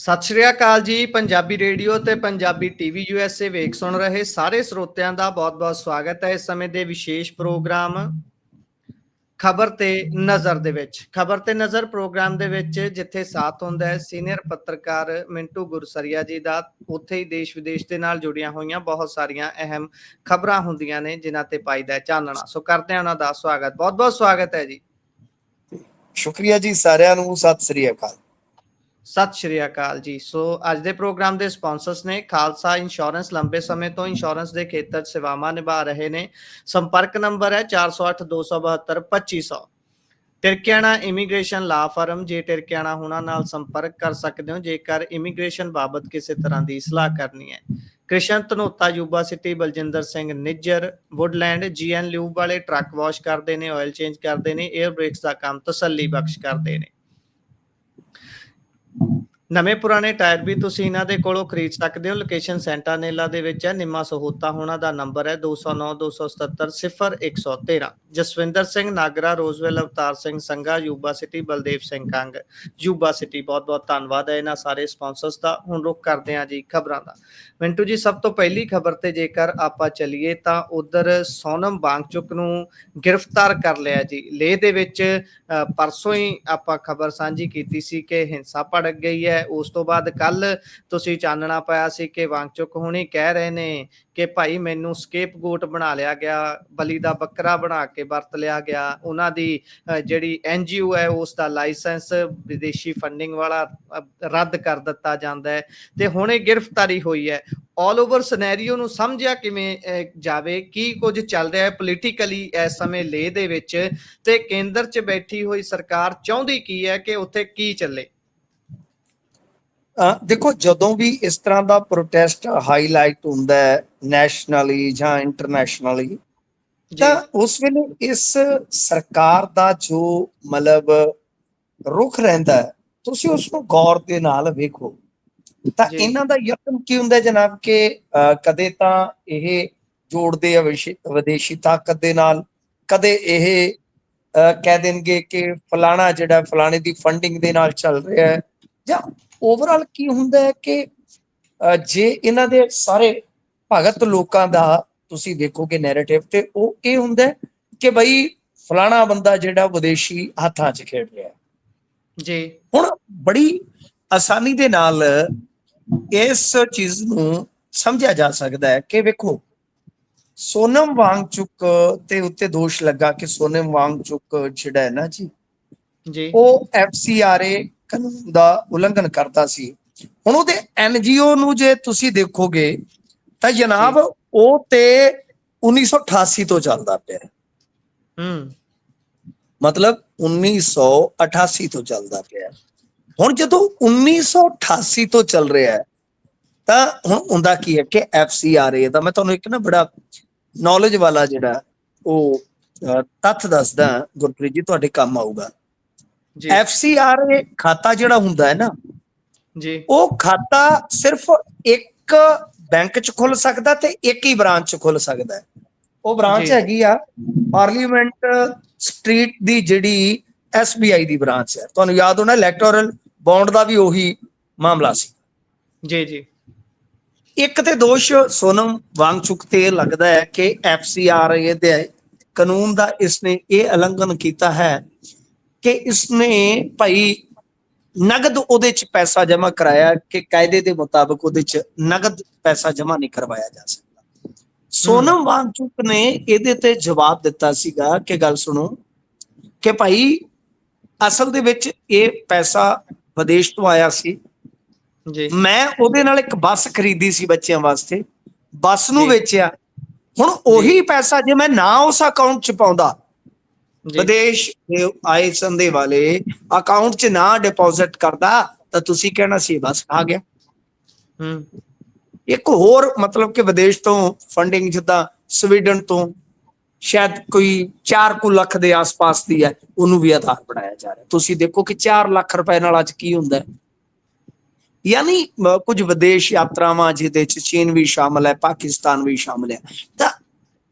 ਸਤਿ ਸ਼੍ਰੀ ਅਕਾਲ ਜੀ, ਪੰਜਾਬੀ ਰੇਡੀਓ ਤੇ ਪੰਜਾਬੀ ਟੀਵੀ ਯੂਐਸਏ ਵੇਖ ਸੁਣ ਰਹੇ ਸਾਰੇ ਸਰੋਤਿਆਂ ਦਾ ਬਹੁਤ-ਬਹੁਤ ਸਵਾਗਤ ਹੈ ਇਸ ਸਮੇਂ ਦੇ ਵਿਸ਼ੇਸ਼ ਪ੍ਰੋਗਰਾਮ ਖਬਰ ਤੇ ਨਜ਼ਰ ਦੇ ਵਿੱਚ। ਖਬਰ ਤੇ ਨਜ਼ਰ ਪ੍ਰੋਗਰਾਮ ਦੇ ਵਿੱਚ ਜਿੱਥੇ ਸਾਥ ਹੁੰਦਾ ਹੈ, ਸੀਨੀਅਰ ਪੱਤਰਕਾਰ ਮਿੰਟੂ ਗੁਰਸਰੀਆ ਜੀ ਦਾ। ਉੱਥੇ ਹੀ ਦੇਸ਼ ਵਿਦੇਸ਼ ਦੇ ਨਾਲ ਜੁੜੀਆਂ ਹੋਈਆਂ ਬਹੁਤ ਸਾਰੀਆਂ ਅਹਿਮ ਖਬਰਾਂ ਹੁੰਦੀਆਂ ਨੇ, ਜਿਨ੍ਹਾਂ ਤੇ ਪਾਈਦਾ ਹੈ ਚਾਨਣਾ। ਸੋ ਕਰਦੇ ਹਾਂ ਉਹਨਾਂ ਦਾ ਸਵਾਗਤ। ਬਹੁਤ-ਬਹੁਤ ਸਵਾਗਤ ਹੈ ਜੀ। ਸ਼ੁਕਰੀਆ ਜੀ ਸਾਰਿਆਂ ਨੂੰ। ਸਤਿ ਸ੍ਰੀ ਅਕਾਲ। ਸਤਿ ਸ਼੍ਰੀ ਅਕਾਲ ਜੀ। ਸੋ ਅੱਜ ਦੇ ਪ੍ਰੋਗਰਾਮ ਦੇ ਸਪਾਂਸਰਸ ਨੇ ਖਾਲਸਾ ਇੰਸ਼ੋਰੈਂਸ ਲੰਬੇ ਸਮੇਂ ਤੋਂ ਇੰਸ਼ੋਰੈਂਸ ਦੇ ਖੇਤਰ ਸੇਵਾਵਾਂ ਨਿਭਾ ਰਹੇ ਨੇ। ਸੰਪਰਕ ਨੰਬਰ ਹੈ 4082722500 ਟਿਰਕਿਆਣਾ ਇਮੀਗ੍ਰੇਸ਼ਨ ਲਾ ਫਰਮ, ਜੇ ਟਿਰਕਿਆਣਾ ਹੁਣਾਂ ਨਾਲ ਸੰਪਰਕ ਕਰ ਸਕਦੇ ਹੋ, ਜੇਕਰ ਇਮੀਗ੍ਰੇਸ਼ਨ ਬਾਬਤ ਕਿਸੇ ਤਰ੍ਹਾਂ ਦੀ ਸਲਾਹ ਕਰਨੀ ਹੈ। Krishan Dhanota Yuba City, Baljinder Singh Nijjar, Woodland, GN lube ਵਾਲੇ ਟਰੱਕ ਵਾਸ਼ ਕਰਦੇ ਨੇ ਆਇਲ ਚੇਂਜ ਕਰਦੇ ਨੇ 에ਅਰ ਬ੍ਰੇਕਸ ਦਾ ਕੰਮ ਤਸੱਲੀ ਬਖਸ਼ ਕਰਦੇ ਨੇ। ਨਵੇਂ ਪੁਰਾਣੇ ਟਾਇਰ ਵੀ ਤੁਸੀਂ ਇਹਨਾਂ ਦੇ ਕੋਲੋਂ ਖਰੀਦ ਸਕਦੇ ਹੋ। ਲੋਕੇਸ਼ਨ ਸੈਂਟਾ ਸੈਂਟਾਨੇਲਾ ਦੇ ਵਿੱਚ ਹੈ। ਨਿੰਮਾ ਸਹੋਤਾ ਹੋਣਾ ਦਾ ਨੰਬਰ ਹੈ 209 277 0113 Jaswinder Singh Nagra, Roseville, Avtar Singh Sangha, Yuba City, Baldev Singh Kang. Yuba City ਬਹੁਤ ਬਹੁਤ ਧੰਨਵਾਦ ਹੈ ਇਹਨਾਂ ਸਾਰੇ ਸਪਾਂਸਰਸ ਦਾ। ਹੁਣ ਰੁਕ ਕਰਦੇ ਹਾਂ ਜੀ ਖਬਰਾਂ ਦਾ। ਮਿੰਟੂ ਜੀ, ਸਭ ਤੋਂ ਪਹਿਲੀ ਖਬਰ ਤੇ ਜੇਕਰ ਆਪਾਂ ਚੱਲੀਏ ਤਾਂ ਉਧਰ ਸੋਨਮ ਵਾਂਗਚੁਕ ਨੂੰ ਗ੍ਰਿਫਤਾਰ ਕਰ ਲਿਆ ਜੀ। ਲੇਹ ਦੇ ਵਿੱਚ ਪਰਸੋਂ ਹੀ ਆਪਾਂ ਖਬਰ ਸਾਂਝੀ ਕੀਤੀ ਸੀ ਕਿ ਹਿੰਸਾ ਭੜਕ ਗਈ ਹੈ। ਉਸ ਤੋਂ ਬਾਅਦ ਕੱਲ ਤੁਸੀਂ ਚਾਨਣਾ ਪਾਇਆ ਸੀ ਕਿ ਵਾਂਗਚੁਕ ਹੁਣੀ ਕਹਿ ਰਹੇ ਨੇ ਕਿ ਭਾਈ ਮੈਨੂੰ ਸਕੇਪ ਗੋਟ ਬਣਾ ਲਿਆ ਗਿਆ, ਬਲੀ ਦਾ ਬੱਕਰਾ ਬਣਾ ਕੇ ਵਰਤ ਲਿਆ ਗਿਆ, ਉਹਨਾਂ ਦੀ ਜਿਹੜੀ ਐਨਜੀਓ ਹੈ ਉਸ ਦਾ ਲਾਇਸੈਂਸ ਵਿਦੇਸ਼ੀ ਫੰਡਿੰਗ ਵਾਲਾ ਰੱਦ ਕਰ ਦਿੱਤਾ ਜਾਂਦਾ ਹੈ ਤੇ ਹੁਣੇ ਗ੍ਰਿਫਤਾਰੀ ਹੋਈ ਹੈ। ਆਲ ਓਵਰ ਸਿਨੈਰੀਓ ਨੂੰ ਸਮਝਿਆ ਕਿਵੇਂ ਜਾਵੇ, ਕੀ ਕੁਝ ਚੱਲ ਰਿਹਾ ਹੈ ਪੋਲੀਟੀਕਲੀ ਇਸ ਸਮੇਂ ਲੇ ਦੇ ਵਿੱਚ ਤੇ ਕੇਂਦਰ 'ਚ ਬੈਠੀ ਹੋਈ ਸਰਕਾਰ ਚਾਹੁੰਦੀ ਕੀ ਹੈ ਕਿ ਉੱਥੇ ਕੀ ਚੱਲੇ? ਦੇਖੋ ਜਦੋਂ ਵੀ ਇਸ ਤਰ੍ਹਾਂ ਦਾ ਪ੍ਰੋਟੈਸਟ ਹਾਈਲਾਈਟ ਹੁੰਦਾ ਹੈ ਨੈਸ਼ਨਲੀ ਜਾਂ ਇੰਟਰਨੈਸ਼ਨਲੀ ਤਾਂ ਉਸ ਵੇਲੇ ਇਸ ਸਰਕਾਰ ਦਾ ਜੋ ਮਤਲਬ ਰੁਖ ਰਹਿੰਦਾ ਤੁਸੀਂ ਉਸ ਨੂੰ ਗੌਰ ਦੇ ਨਾਲ ਵੇਖੋ ਤਾਂ। ਇਹਨਾਂ ਦਾ ਯਤਨ ਕੀ ਹੁੰਦਾ ਜਨਾਬ ਕਿ ਕਦੇ ਤਾਂ ਇਹ ਜੋੜਦੇ ਆ ਵਿਦੇਸ਼ੀ ਤਾਕਤ ਦੇ ਨਾਲ ਕਦੇ ਇਹ ਕਹਿ ਦੇਣਗੇ ਕਿ ਫਲਾਣਾ ਜਿਹੜਾ ਫਲਾਣੇ ਦੀ ਫੰਡਿੰਗ ਦੇ ਨਾਲ ਚੱਲ ਰਿਹਾ ਹੈ ਜਾਂ ਓਵਰਆਲ ਕੀ ਹੁੰਦਾ ਹੈ ਕਿ ਜੇ ਇਹਨਾਂ ਦੇ ਸਾਰੇ ਭਗਤ ਲੋਕਾਂ ਦਾ ਤੁਸੀਂ ਦੇਖੋਗੇ ਨੈਰੇਟਿਵ ਤੇ ਉਹ ਇਹ ਹੁੰਦਾ ਹੈ ਕਿ ਬਈ ਫਲਾਣਾ ਬੰਦਾ ਜਿਹੜਾ ਵਿਦੇਸ਼ੀ ਹੱਥਾਂ 'ਚ ਖੇਡ ਰਿਹਾ ਜੀ। ਹੁਣ ਬੜੀ ਆਸਾਨੀ ਦੇ ਨਾਲ ਇਸ ਚੀਜ਼ ਨੂੰ ਸਮਝਿਆ ਜਾ ਸਕਦਾ ਹੈ ਕਿ ਵੇਖੋ ਸੋਨਮ ਵਾਂਗਚੁਕ ਤੇ ਉੱਤੇ ਦੋਸ਼ ਲੱਗਾ ਕਿ ਸੋਨਮ ਵਾਂਗਚੁਕ ਜਿਹੜਾ ਹੈ ਨਾ ਜੀ ਜੀ। ਉਹ ਐਫਸੀਆਰਏ ਕਾਨੂੰਨ ਦਾ ਉਲੰਘਣ ਕਰਦਾ ਸੀ। ਹੁਣ ਉਹਦੇ ਐਨਜੀਓ ਨੂੰ ਜੇ ਤੁਸੀਂ ਦੇਖੋਗੇ ਤਾਂ ਜਨਾਬ ਉਹ ਤੇ 1988 ਤੋਂ ਚੱਲਦਾ ਪਿਆ। ਹੈ। ਮਤਲਬ 1988 ਤੋਂ ਚੱਲਦਾ ਪਿਆ। ਹੁਣ ਜਦੋਂ 1988 ਤੋਂ ਚੱਲ ਰਿਹਾ ਹੈ ਤਾਂ ਹੁਣ ਹੁੰਦਾ ਕੀ ਹੈ ਕਿ ਐਫਸੀਆਰਏ ਦਾ ਮੈਂ ਤੁਹਾਨੂੰ ਇੱਕ ਨਾ ਬੜਾ ਨੌਲੇਜ ਵਾਲਾ ਜਿਹੜਾ ਉਹ ਤੱਥ ਦੱਸਦਾ ਗੁਰਪ੍ਰੀਤ ਜੀ ਤੁਹਾਡੇ ਕੰਮ ਆਊਗਾ। ਜੀ। ਐਫਸੀਆਰਏ ਖਾਤਾ ਜਿਹੜਾ ਹੁੰਦਾ ਹੈ ਨਾ ਜੀ। ਉਹ ਖਾਤਾ ਸਿਰਫ ਇੱਕ ਬੈਂਕ ਚ ਖੁੱਲ ਸਕਦਾ ਤੇ ਇੱਕ ਹੀ ਬ੍ਰਾਂਚ ਚ ਖੁੱਲ ਸਕਦਾ ਹੈ। ਉਹ ਬ੍ਰਾਂਚ। ਹੈਗੀ ਆ ਪਾਰਲੀਮੈਂਟ ਸਟਰੀਟ ਦੀ ਜਿਹੜੀ ਐਸਬੀਆਈ ਦੀ ਬ੍ਰਾਂਚ ਹੈ। ਤੁਹਾਨੂੰ ਯਾਦ ਹੋਣਾ ਇਲੈਕਟੋਰਲ ਬੌਂਡ ਦਾ ਵੀ ਉਹੀ ਮਾਮਲਾ ਸੀ। ਜੀ ਜੀ। ਇੱਕ ਤੇ ਦੋਸ਼ ਸੋਨਮ ਵਾਂਗਚੁਕ ਤੇ ਇਹ ਲੱਗਦਾ ਹੈ ਕਿ ਐਫਸੀਆਰਏ ਦੇ ਕਾਨੂੰਨ ਦਾ ਇਸਨੇ ਇਹ ਉਲੰਘਣ ਕੀਤਾ ਹੈ ਕਿ ਇਸਨੇ ਭਾਈ ਨਗਦ ਉਹਦੇ ਚ ਪੈਸਾ ਜਮ੍ਹਾਂ ਕਰਾਇਆ ਕਿ ਕਾਇਦੇ ਦੇ ਮੁਤਾਬਕ ਉਹਦੇ ਚ ਨਗਦ ਪੈਸਾ ਜਮ੍ਹਾਂ ਨਹੀਂ ਕਰਵਾਇਆ ਜਾ ਸਕਦਾ। ਸੋਨਮ ਵਾਂਗਚੁਕ ਨੇ ਇਹਦੇ ਤੇ ਜਵਾਬ ਦਿੱਤਾ ਸੀਗਾ ਕਿ ਗੱਲ ਸੁਣੋ ਕਿ ਭਾਈ ਅਸਲ ਦੇ ਵਿੱਚ ਇਹ ਪੈਸਾ ਵਿਦੇਸ਼ ਤੋਂ ਆਇਆ ਸੀ। ਜੀ। ਮੈਂ ਉਹਦੇ ਨਾਲ ਇੱਕ ਬੱਸ ਖਰੀਦੀ ਸੀ ਬੱਚਿਆਂ ਵਾਸਤੇ। ਬੱਸ ਨੂੰ। ਵੇਚਿਆ। ਹੁਣ ਉਹੀ ਪੈਸਾ ਜੇ ਮੈਂ ਨਾ ਉਸ ਅਕਾਊਂਟ 'ਚ ਪਾਉਂਦਾ ਵਿਦੇਸ਼ ਦੇ ਆਏ ਸੰਦੇ ਵਾਲੇ ਅਕਾਊਂਟ 'ਚ ਨਾ ਡਿਪੋਜ਼ਿਟ ਕਰਦਾ ਤਾਂ ਤੁਸੀਂ ਕਹਿਣਾ ਸੀ ਬੱਸ ਆ ਗਿਆ। ਹੂੰ। ਇੱਕ ਹੋਰ ਮਤਲਬ ਕਿ ਵਿਦੇਸ਼ ਤੋਂ ਫੰਡਿੰਗ ਜਿੱਦਾਂ ਸਵੀਡਨ ਤੋਂ ਸ਼ਾਇਦ ਕੋਈ 4 ਕੁ ਲੱਖ ਦੇ ਆਸ-ਪਾਸ ਦੀ ਹੈ ਉਹਨੂੰ ਵੀ ਆਧਾਰ ਬਣਾਇਆ ਜਾ ਰਿਹਾ। ਤੁਸੀਂ ਦੇਖੋ ਕਿ 4 ਲੱਖ ਰੁਪਏ ਨਾਲ ਅੱਜ ਕੀ ਹੁੰਦਾ ਹੈ। ਯਾਨੀ ਕੁਝ ਵਿਦੇਸ਼ ਯਾਤਰਾਵਾਂ ਜਿਹਦੇ ਚ ਚੀਨ ਵੀ ਸ਼ਾਮਲ ਹੈ ਪਾਕਿਸਤਾਨ ਵੀ ਸ਼ਾਮਲ ਹੈ ਤਾਂ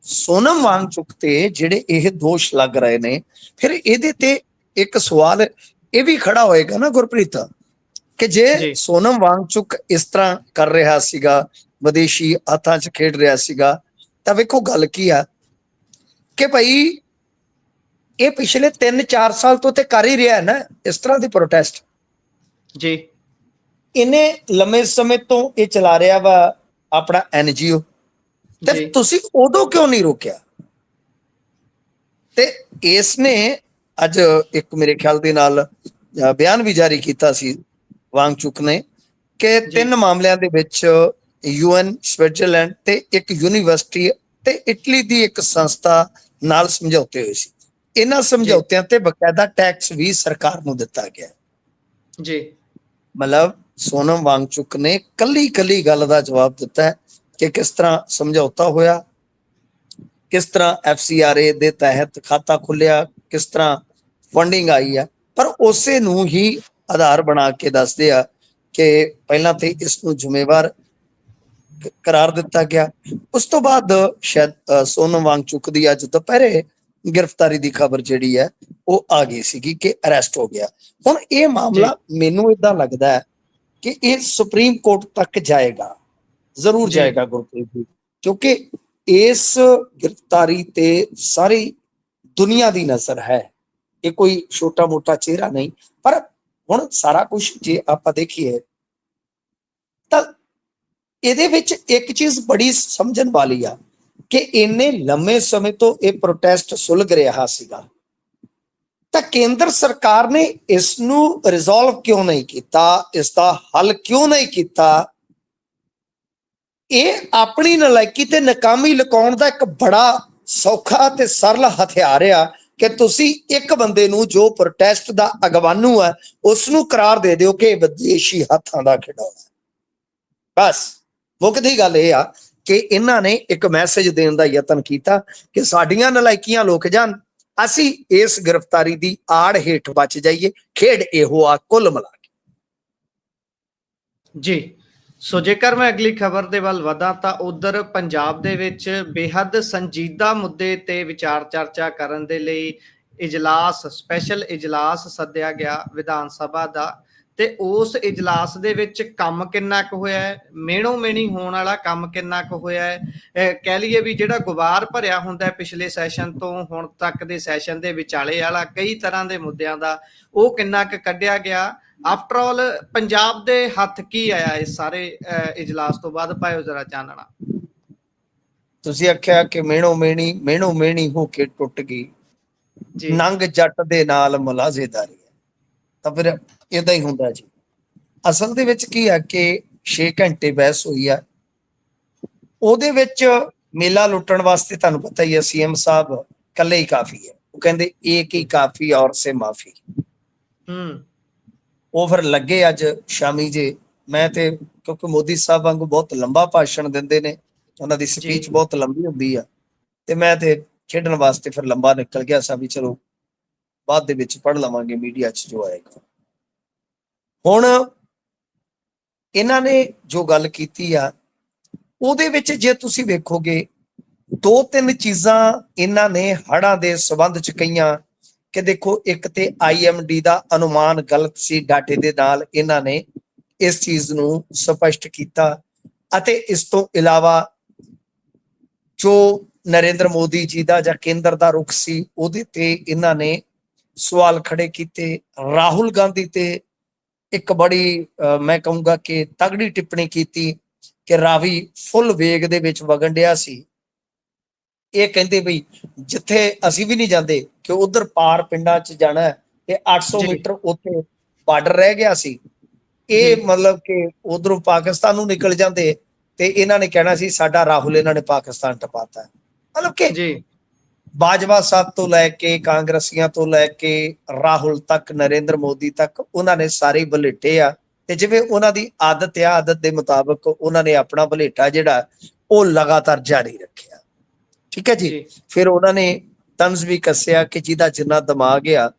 ਸੋਨਮ ਵਾਂਗਚੁਕ ਤੇ ਜਿਹੜੇ ਇਹ ਦੋਸ਼ ਲੱਗ ਰਹੇ ਨੇ ਫਿਰ ਇਹਦੇ ਤੇ ਇੱਕ ਸਵਾਲ ਇਹ ਵੀ ਖੜਾ ਹੋਏਗਾ ਨਾ ਗੁਰਪ੍ਰੀਤ ਕਿ ਜੇ। ਸੋਨਮ ਵਾਂਗਚੁਕ ਇਸ ਤਰ੍ਹਾਂ ਕਰ ਰਿਹਾ ਸੀਗਾ ਵਿਦੇਸ਼ੀ ਹੱਥਾਂ 'ਚ ਖੇਡ ਰਿਹਾ ਸੀਗਾ ਤਾਂ ਵੇਖੋ ਗੱਲ ਕੀ ਆ ਕਿ ਭਾਈ ਇਹ ਪਿਛਲੇ 3-4 ਸਾਲ ਤੋਂ ਤੇ ਕਰ ਹੀ ਰਿਹਾ ਹੈ ਨਾ ਇਸ ਤਰ੍ਹਾਂ ਦੀ ਪ੍ਰੋਟੈਸਟ ਜੀ। ਇਹਨੇ ਲੰਮੇ ਸਮੇਂ ਤੋਂ ਇਹ ਚਲਾ ਰਿਹਾ ਵਾ ਆਪਣਾ ਐਨਜੀਓ ਤੇ ਤੁਸੀਂ ਉਦੋਂ ਕਿਉਂ ਨਹੀਂ ਰੋਕਿਆ? ਤੇ ਇਸ ਨੇ ਅੱਜ ਇੱਕ ਮੇਰੇ ਖਿਆਲ ਦੇ ਨਾਲ ਬਿਆਨ ਵੀ ਜਾਰੀ ਕੀਤਾ ਸੀ ਵਾਂਗਚੁਕ ਨੇ ਕਿ। ਤਿੰਨ ਮਾਮਲਿਆਂ ਦੇ ਵਿੱਚ ਯੂਐਨ ਸਵਿਟਜ਼ਰਲੈਂਡ ਤੇ ਇੱਕ ਯੂਨੀਵਰਸਿਟੀ ਤੇ ਇਟਲੀ ਦੀ ਇੱਕ ਸੰਸਥਾ ਨਾਲ ਸਮਝੌਤੇ ਹੋਏ ਸੀ। ਇਹਨਾਂ ਸਮਝੌਤਿਆਂ ਤੇ ਬਕਾਇਦਾ ਟੈਕਸ ਵੀ ਸਰਕਾਰ ਨੂੰ ਦਿੱਤਾ ਗਿਆ ਜੀ। ਮਤਲਬ ਸੋਨਮ ਵਾਂਗਚੁਕ ਨੇ ਕੱਲੀ ਕੱਲੀ ਗੱਲ ਦਾ ਜਵਾਬ ਦਿੱਤਾ ਹੈ। ਕਿ ਕਿਸ ਤਰ੍ਹਾਂ ਸਮਝੌਤਾ ਹੋਇਆ? ਕਿਸ ਤਰ੍ਹਾਂ ਐਫਸੀਆਰਏ ਦੇ ਤਹਿਤ ਖਾਤਾ ਖੁੱਲਿਆ? ਕਿਸ ਤਰ੍ਹਾਂ ਫੰਡਿੰਗ ਆਈ ਹੈ? ਪਰ ਉਸੇ ਨੂੰ ਹੀ ਆਧਾਰ ਬਣਾ ਕੇ ਦੱਸਦੇ ਆ ਕਿ ਪਹਿਲਾਂ ਤੇ ਇਸ ਨੂੰ ਜ਼ਿੰਮੇਵਾਰ ਕਰਾਰ ਦਿੱਤਾ ਗਿਆ। ਉਸ ਤੋਂ ਬਾਅਦ ਸ਼ਾਇਦ ਸੋਨਮ ਵਾਂਗਚੁਕ ਦੀ ਅੱਜ ਦੁਪਹਿਰੇ ਗ੍ਰਿਫਤਾਰੀ ਦੀ ਖਬਰ ਜਿਹੜੀ ਹੈ ਉਹ ਆ ਗਈ ਸੀਗੀ ਕਿ ਅਰੈਸਟ ਹੋ ਗਿਆ। ਹੁਣ ਇਹ ਮਾਮਲਾ ਮੈਨੂੰ ਇਦਾਂ ਲੱਗਦਾ ਹੈ ਕਿ ਇਹ ਸੁਪਰੀਮ ਕੋਰਟ ਤੱਕ ਜਾਏਗਾ। ਜ਼ਰੂਰ। ਜਾਏਗਾ ਗੁਰਪ੍ਰੀਤ ਜੀ ਕਿਉਂਕਿ ਇਸ ਗ੍ਰਿਫਤਾਰੀ ਤੇ ਸਾਰੀ ਦੁਨੀਆ ਦੀ ਨਜ਼ਰ ਹੈ। ਇਹ ਕੋਈ ਛੋਟਾ ਮੋਟਾ ਚਿਹਰਾ ਨਹੀਂ ਪਰ ਹੁਣ ਸਾਰਾ ਕੁਝ ਜੇ ਆਪਾਂ ਦੇਖੀਏ ਤਾਂ ਇਹਦੇ ਵਿੱਚ ਇੱਕ ਚੀਜ਼ ਬੜੀ ਸਮਝਣ ਵਾਲੀ ਆ ਕਿ ਇੰਨੇ ਲੰਮੇ ਸਮੇਂ ਤੋਂ ਇਹ ਪ੍ਰੋਟੈਸਟ ਸੁਲਗ ਰਿਹਾ ਸੀਗਾ। ਤਾਂ ਕੇਂਦਰ ਸਰਕਾਰ ਨੇ ਇਸ ਨੂੰ ਰਿਜ਼ੋਲਵ ਕਿਉਂ ਨਹੀਂ ਕੀਤਾ ਇਸ ਦਾ ਹੱਲ ਕਿਉਂ ਨਹੀਂ ਕੀਤਾ? ਇਹ ਆਪਣੀ ਨਲਾਇਕੀ ਤੇ ਨਾਕਾਮੀ ਲੁਕਾਉਣ ਦਾ ਇੱਕ ਬੜਾ ਸੌਖਾ ਤੇ ਸਰਲ ਹਥਿਆਰ ਆ ਕਿ ਤੁਸੀਂ ਇੱਕ ਬੰਦੇ ਨੂੰ ਜੋ ਪ੍ਰੋਟੈਸਟ ਦਾ ਅਗਵਾਨੂ ਹੈ ਉਸ ਨੂੰ ਕਰਾਰ ਦੇ ਦਿਓ ਕਿ ਵਿਦੇਸ਼ੀ ਹੱਥਾਂ ਦਾ ਖਿਡੌਣਾ ਹੈ। ਬਸ ਮੁੱਕਦੀ ਗੱਲ ਇਹ ਆ ਕਿ ਇਹਨਾਂ ਨੇ ਇੱਕ ਮੈਸੇਜ ਦੇਣ ਦਾ ਯਤਨ ਕੀਤਾ ਕਿ ਸਾਡੀਆਂ ਨਲਾਇਕੀਆਂ ਲੋਕ ਜਾਣ, ਅਸੀਂ ਇਸ ਗ੍ਰਿਫਤਾਰੀ ਦੀ ਆੜ ਹੇਠ ਬਚ ਜਾਈਏ, ਖੇਡ ਇਹੋ ਆ, ਕੁੱਲ ਮਿਲਾ ਕੇ ਜੀ ਸੋ ਜੇਕਰ ਮੈਂ ਅਗਲੀ ਖਬਰ ਦੇ ਵੱਲ ਵਧਾਂ ਤਾਂ ਉਧਰ ਪੰਜਾਬ ਦੇ ਵਿੱਚ ਬੇਹੱਦ ਸੰਜੀਦਾ ਮੁੱਦੇ ਤੇ ਵਿਚਾਰ ਚਰਚਾ ਕਰਨ ਦੇ ਲਈ ਇਜਲਾਸ ਸਪੈਸ਼ਲ ਇਜਲਾਸ ਸੱਦਿਆ ਗਿਆ ਵਿਧਾਨ ਸਭਾ ਦਾ ਤੇ ਉਸ ਇਜਲਾਸ ਦੇ ਵਿੱਚ ਕੰਮ ਕਿੰਨਾ ਕੁ ਹੋਇਆ ਹੈ? ਮੇਣੋ ਮੇਣੀ ਹੋਣ ਵਾਲਾ ਕੰਮ ਕਿੰਨਾ ਕੁ ਹੋਇਆ ਹੈ? ਕਹਿ ਲਈਏ ਵੀ ਜਿਹੜਾ ਗੁਬਾਰ ਭਰਿਆ ਹੁੰਦਾ ਪਿਛਲੇ ਸੈਸ਼ਨ ਤੋਂ, ਹੁਣ ਤੱਕ ਦੇ ਸੈਸ਼ਨ ਦੇ ਵਿਚਾਲੇ ਵਾਲਾ ਕਈ ਤਰ੍ਹਾਂ ਦੇ ਮੁੱਦਿਆਂ ਦਾ ਉਹ ਕਿੰਨਾ ਕੁ ਕੱਢਿਆ ਗਿਆ? ਆਫਟਰ ਆਲ ਪੰਜਾਬ ਦੇ ਹੱਥ ਕੀ ਆਇਆ ਇਸ ਸਾਰੇ ਇਜਲਾਸ ਤੋਂ ਬਾਅਦ? ਪਾਇਓ ਜ਼ਰਾ ਚਾਨਣਾ। ਤੁਸੀਂ ਆਖਿਆ ਕਿ ਮੇਣੋ ਮੇਣੀ ਮੇਣੋ ਮੇਣੀ ਹੋ ਕੇ ਟੁੱਟ ਗਈ। ਜੀ। ਨੰਗ ਜੱਟ ਦੇ ਨਾਲ ਮੁਲਾਜ਼ੇਦਾਰੀ ਤਾਂ ਫਿਰ ਇਦਾਂ ਹੀ ਹੁੰਦਾ ਜੀ। ਅਸਲ ਦੇ ਵਿੱਚ ਕੀ ਹੈ ਕਿ 6 ਘੰਟੇ ਬਹਿਸ ਹੋਈ ਆ ਉਹਦੇ ਵਿੱਚ ਮੇਲਾ ਲੁੱਟਣ ਵਾਸਤੇ ਤੁਹਾਨੂੰ ਪਤਾ ਹੀ ਹੈ ਸੀਐਮ ਸਾਹਿਬ ਇਕੱਲੇ ਹੀ ਕਾਫੀ ਹੈ। ਉਹ ਕਹਿੰਦੇ ਏਕ ਹੀ ਕਾਫੀ ਔਰ ਸੇ ਮਾਫੀ? ਹੂੰ। ਉਹ ਫਿਰ ਲੱਗੇ ਅੱਜ ਸ਼ਾਮੀ ਜੇ। ਮੈਂ ਤੇ ਕਿਉਂਕਿ ਮੋਦੀ ਸਾਹਿਬ ਵਾਂਗੂ ਬਹੁਤ ਲੰਬਾ ਭਾਸ਼ਣ ਦਿੰਦੇ ਨੇ ਉਹਨਾਂ ਦੀ ਸਪੀਚ ਬਹੁਤ ਲੰਬੀ ਹੁੰਦੀ ਆ। ਤੇ ਮੈਂ ਤੇ ਖੇਡਣ ਵਾਸਤੇ ਫਿਰ ਲੰਬਾ ਨਿਕਲ ਗਿਆ ਸਾਂ ਵੀ ਚਲੋ ਬਾਅਦ ਦੇ ਵਿੱਚ ਪੜ ਲਵਾਂਗੇ ਮੀਡੀਆ 'ਚ ਜੋ ਆਏਗਾ। ਹੁਣ ਇਹਨਾਂ ਨੇ ਜੋ ਗੱਲ ਕੀਤੀ ਆ ਉਹਦੇ ਵਿੱਚ ਜੇ ਤੁਸੀਂ ਵੇਖੋਗੇ ਦੋ ਤਿੰਨ ਚੀਜ਼ਾਂ ਇਹਨਾਂ ਨੇ ਹੜਾਂ ਦੇ ਸਬੰਧ 'ਚ ਕਈਆਂ ਕਿ ਦੇਖੋ ਇੱਕ ਤੇ ਆਈਐਮਡੀ ਦਾ ਅਨੁਮਾਨ ਗਲਤ ਸੀ ਡਾਟੇ ਦੇ ਨਾਲ ਇਹਨਾਂ ਨੇ ਇਸ ਚੀਜ਼ ਨੂੰ ਸਪਸ਼ਟ ਕੀਤਾ ਅਤੇ ਇਸ ਤੋਂ ਇਲਾਵਾ ਜੋ ਨਰਿੰਦਰ ਮੋਦੀ ਜੀ ਦਾ ਜਾਂ ਕੇਂਦਰ ਦਾ ਰੁਖ ਸੀ ਉਹਦੇ ਤੇ ਇਹਨਾਂ ਨੇ ਸਵਾਲ ਖੜੇ ਕੀਤੇ। ਰਾਹੁਲ ਗਾਂਧੀ ਤੇ ਇੱਕ ਬੜੀ ਅਹ, ਮੈਂ ਕਹੂੰਗਾ ਕਿ ਤਗੜੀ ਟਿੱਪਣੀ ਕੀਤੀ ਕਿ ਰਾਵੀ ਫੁੱਲ ਵੇਗ ਦੇ ਵਿੱਚ ਵਗਣ ਡਿਆ ਸੀ। ਇਹ ਕਹਿੰਦੇ ਬਈ ਜਿੱਥੇ ਅਸੀਂ ਵੀ ਨਹੀਂ ਜਾਂਦੇ ਕਿ ਉਧਰ ਪਾਰ ਪਿੰਡਾਂ 'ਚ ਜਾਣਾ ਤੇ 800 ਜੀ। ਮੀਟਰ ਉੱਥੇ ਬਾਰਡਰ ਰਹਿ ਗਿਆ ਸੀ ਇਹ। ਮਤਲਬ ਕਿ ਉਧਰੋਂ ਪਾਕਿਸਤਾਨ ਨੂੰ ਨਿਕਲ ਜਾਂਦੇ ਤੇ ਇਹਨਾਂ ਨੇ ਕਹਿਣਾ ਸੀ ਸਾਡਾ ਰਾਹੁਲ ਇਹਨਾਂ ਨੇ ਪਾਕਿਸਤਾਨ ਟਪਾਤਾ। ਮਤਲਬ ਕਿ ਜੀ ਬਾਜਵਾ ਸਾਹਿਬ ਤੋਂ ਲੈ ਕੇ ਕਾਂਗਰਸੀਆਂ ਤੋਂ ਲੈ ਕੇ ਰਾਹੁਲ ਤੱਕ ਨਰਿੰਦਰ ਮੋਦੀ ਤੱਕ ਉਹਨਾਂ ਨੇ ਸਾਰੇ ਬਲੇਟੇ ਆ ਤੇ ਜਿਵੇਂ ਉਹਨਾਂ ਦੀ ਆਦਤ ਆ ਆਦਤ ਦੇ ਮੁਤਾਬਕ ਉਹਨਾਂ ਨੇ ਆਪਣਾ ਬਲੇਟਾ ਜਿਹੜਾ ਉਹ ਲਗਾਤਾਰ ਜਾਰੀ ਰੱਖਿਆ ਠੀਕ ਹੈ ਜੀ? ਫਿਰ ਉਹਨਾਂ ਨੇ ਤੰਜ਼ ਵੀ ਕੱਸਿਆ ਕਿ ਜਿਹਦਾ ਜਿੰਨਾ ਦਿਮਾਗ ਆ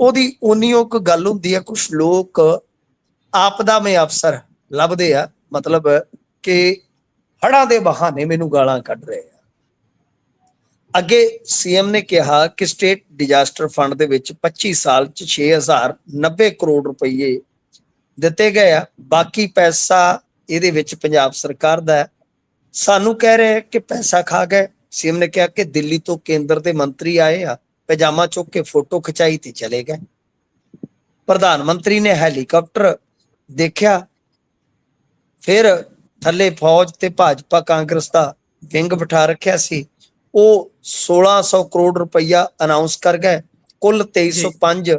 ਉਹਦੀ ਉਨੀਓ ਕੁ ਗੱਲ ਹੁੰਦੀ ਆ ਕੁਝ ਲੋਕ ਆਪਦਾ ਮੇ ਅਫਸਰ ਲੱਭਦੇ ਆ ਮਤਲਬ ਕਿ ਹੜਾਂ ਦੇ ਬਹਾਨੇ ਮੈਨੂੰ ਗਾਲਾਂ ਕੱਢ ਰਹੇ ਆ। ਅੱਗੇ ਸੀਐਮ ਨੇ ਕਿਹਾ ਕਿ ਸਟੇਟ ਡਿਜ਼ਾਸਟਰ ਫੰਡ ਦੇ ਵਿੱਚ 25 ਸਾਲ ਚ 6090 ਕਰੋੜ ਰੁਪਏ ਦਿੱਤੇ ਗਏ ਆ ਬਾਕੀ ਪੈਸਾ ਇਹਦੇ ਵਿੱਚ ਪੰਜਾਬ ਸਰਕਾਰ ਦਾ ਹੈ। ਸਾਨੂੰ ਕਹਿ ਰਹੇ ਕਿ ਪੈਸਾ ਖਾ ਗਏ। ਸੀਐਮ ਨੇ ਕਿਹਾ ਕਿ ਦਿੱਲੀ ਤੋਂ ਕੇਂਦਰ ਦੇ ਮੰਤਰੀ ਆਏ ਆ ਪਜਾਮਾ ਚੁੱਕ ਕੇ ਫੋਟੋ ਖਿਚਾਈ ਤੇ ਚਲੇ ਗਏ। ਪ੍ਰਧਾਨ ਮੰਤਰੀ ਨੇ ਹੈਲੀਕਾਪਟਰ ਦੇਖਿਆ ਫਿਰ ਥੱਲੇ ਫੌਜ ਤੇ ਭਾਜਪਾ ਕਾਂਗਰਸ ਦਾ ਵਿੰਗ ਬਿਠਾ ਰੱਖਿਆ ਸੀ। ਉਹ 1600 ਕਰੋੜ ਰੁਪਈਆ ਅਨਾਉਂਸ ਕਰ ਗਏ। ਕੁੱਲ 2305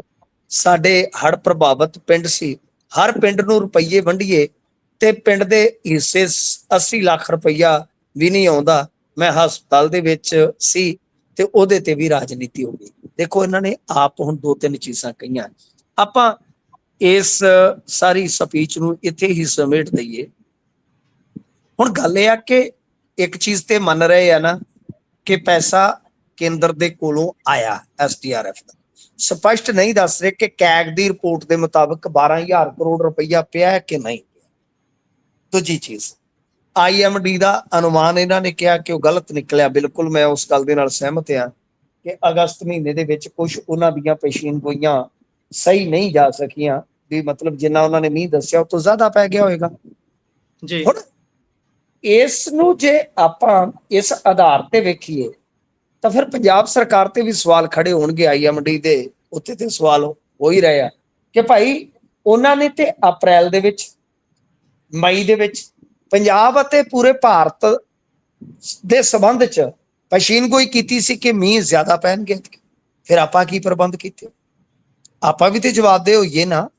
ਸਾਡੇ ਹੜ ਪ੍ਰਭਾਵਿਤ ਪਿੰਡ ਸੀ। ਹਰ ਪਿੰਡ ਨੂੰ ਰੁਪਈਏ ਵੰਡੀਏ। ਤੇ ਪਿੰਡ ਦੇ ਹਿੱਸੇ 80 ਲੱਖ ਰੁਪਈਆ ਵੀ ਨਹੀਂ ਆਉਂਦਾ। ਮੈਂ ਹਸਪਤਾਲ ਦੇ ਵਿੱਚ ਸੀ ਤੇ ਉਹਦੇ ਤੇ ਵੀ ਰਾਜਨੀਤੀ ਹੋ ਗਈ। ਦੇਖੋ, ਇਹਨਾਂ ਨੇ ਆਪ ਹੁਣ ਦੋ ਤਿੰਨ ਚੀਜ਼ਾਂ ਕਹੀਆਂ। ਆਪਾਂ ਇਸ ਸਾਰੀ ਸਪੀਚ ਨੂੰ ਇੱਥੇ ਹੀ ਸਮੇਟ ਦਈਏ। ਹੁਣ ਗੱਲ ਇਹ ਆ ਕਿ ਇੱਕ ਚੀਜ਼ ਤੇ ਮੰਨ ਰਹੇ ਆ ਨਾ ਕਿ ਪੈਸਾ ਕੇਂਦਰ ਦੇ ਕੋਲੋਂ ਆਇਆ ਐਸਟੀਆਰਐਫ ਦਾ। ਸਪਸ਼ਟ ਨਹੀਂ ਦੱਸ ਰਹੇ ਕਿ ਕੈਗ ਦੀ ਰਿਪੋਰਟ ਦੇ ਮੁਤਾਬਕ 12000 ਕਰੋੜ ਰੁਪਈਆ ਪਿਆ ਹੈ ਕਿ ਨਹੀਂ। ਦੂਜੀ ਚੀਜ਼ ਆਈਐਮਡੀ ਦਾ ਅਨੁਮਾਨ ਇਹਨਾਂ ਨੇ ਕਿਹਾ ਕਿ ਉਹ ਗਲਤ ਨਿਕਲਿਆ। ਬਿਲਕੁਲ ਮੈਂ ਉਸ ਗੱਲ ਦੇ ਨਾਲ ਸਹਿਮਤ ਹਾਂ ਕਿ ਅਗਸਤ ਮਹੀਨੇ ਦੇ ਵਿੱਚ ਕੁਝ ਉਹਨਾਂ ਦੀਆਂ ਪੇਸ਼ੀਨ ਗੋਈਆਂ ਸਹੀ ਨਹੀਂ ਜਾ ਸਕੀਆਂ। ਵੀ ਮਤਲਬ ਜਿੰਨਾ ਉਹਨਾਂ ਨੇ ਮੀਂਹ ਦੱਸਿਆ ਉਹ ਤੋਂ ਜ਼ਿਆਦਾ ਪੈ ਗਿਆ ਹੋਵੇਗਾ ਜੀ। ਹੁਣ ਇਸ ਨੂੰ ਜੇ ਆਪਾਂ ਇਸ ਆਧਾਰ ਤੇ ਵੇਖੀਏ ਤਾਂ ਫਿਰ ਪੰਜਾਬ ਸਰਕਾਰ ਤੇ ਵੀ ਸਵਾਲ ਖੜੇ ਹੋਣਗੇ ਆਈਐਮਡੀ ਦੇ। ਉੱਤੇ ਤੇ ਸਵਾਲ ਹੋ ਹੀ ਰਹੇ ਆ ਕਿ ਭਾਈ ਉਹਨਾਂ ਨੇ ਤੇ ਅਪ੍ਰੈਲ ਦੇ ਵਿੱਚ ਮਈ ਦੇ ਵਿੱਚ ਪੰਜਾਬ ਅਤੇ ਪੂਰੇ ਭਾਰਤ ਦੇ ਸੰਬੰਧ ਚ ਪਸ਼ੀਨਗੋਈ ਕੀਤੀ ਸੀ ਕਿ ਮੀਂਹ ਜ਼ਿਆਦਾ ਪੈਣਗੇ? ਫਿਰ ਆਪਾਂ ਕੀ ਪ੍ਰਬੰਧ ਕੀਤੇ? ਆਪਾਂ ਵੀ ਤੇ ਜਵਾਬਦੇ ਹੋਈਏ ਨਾ।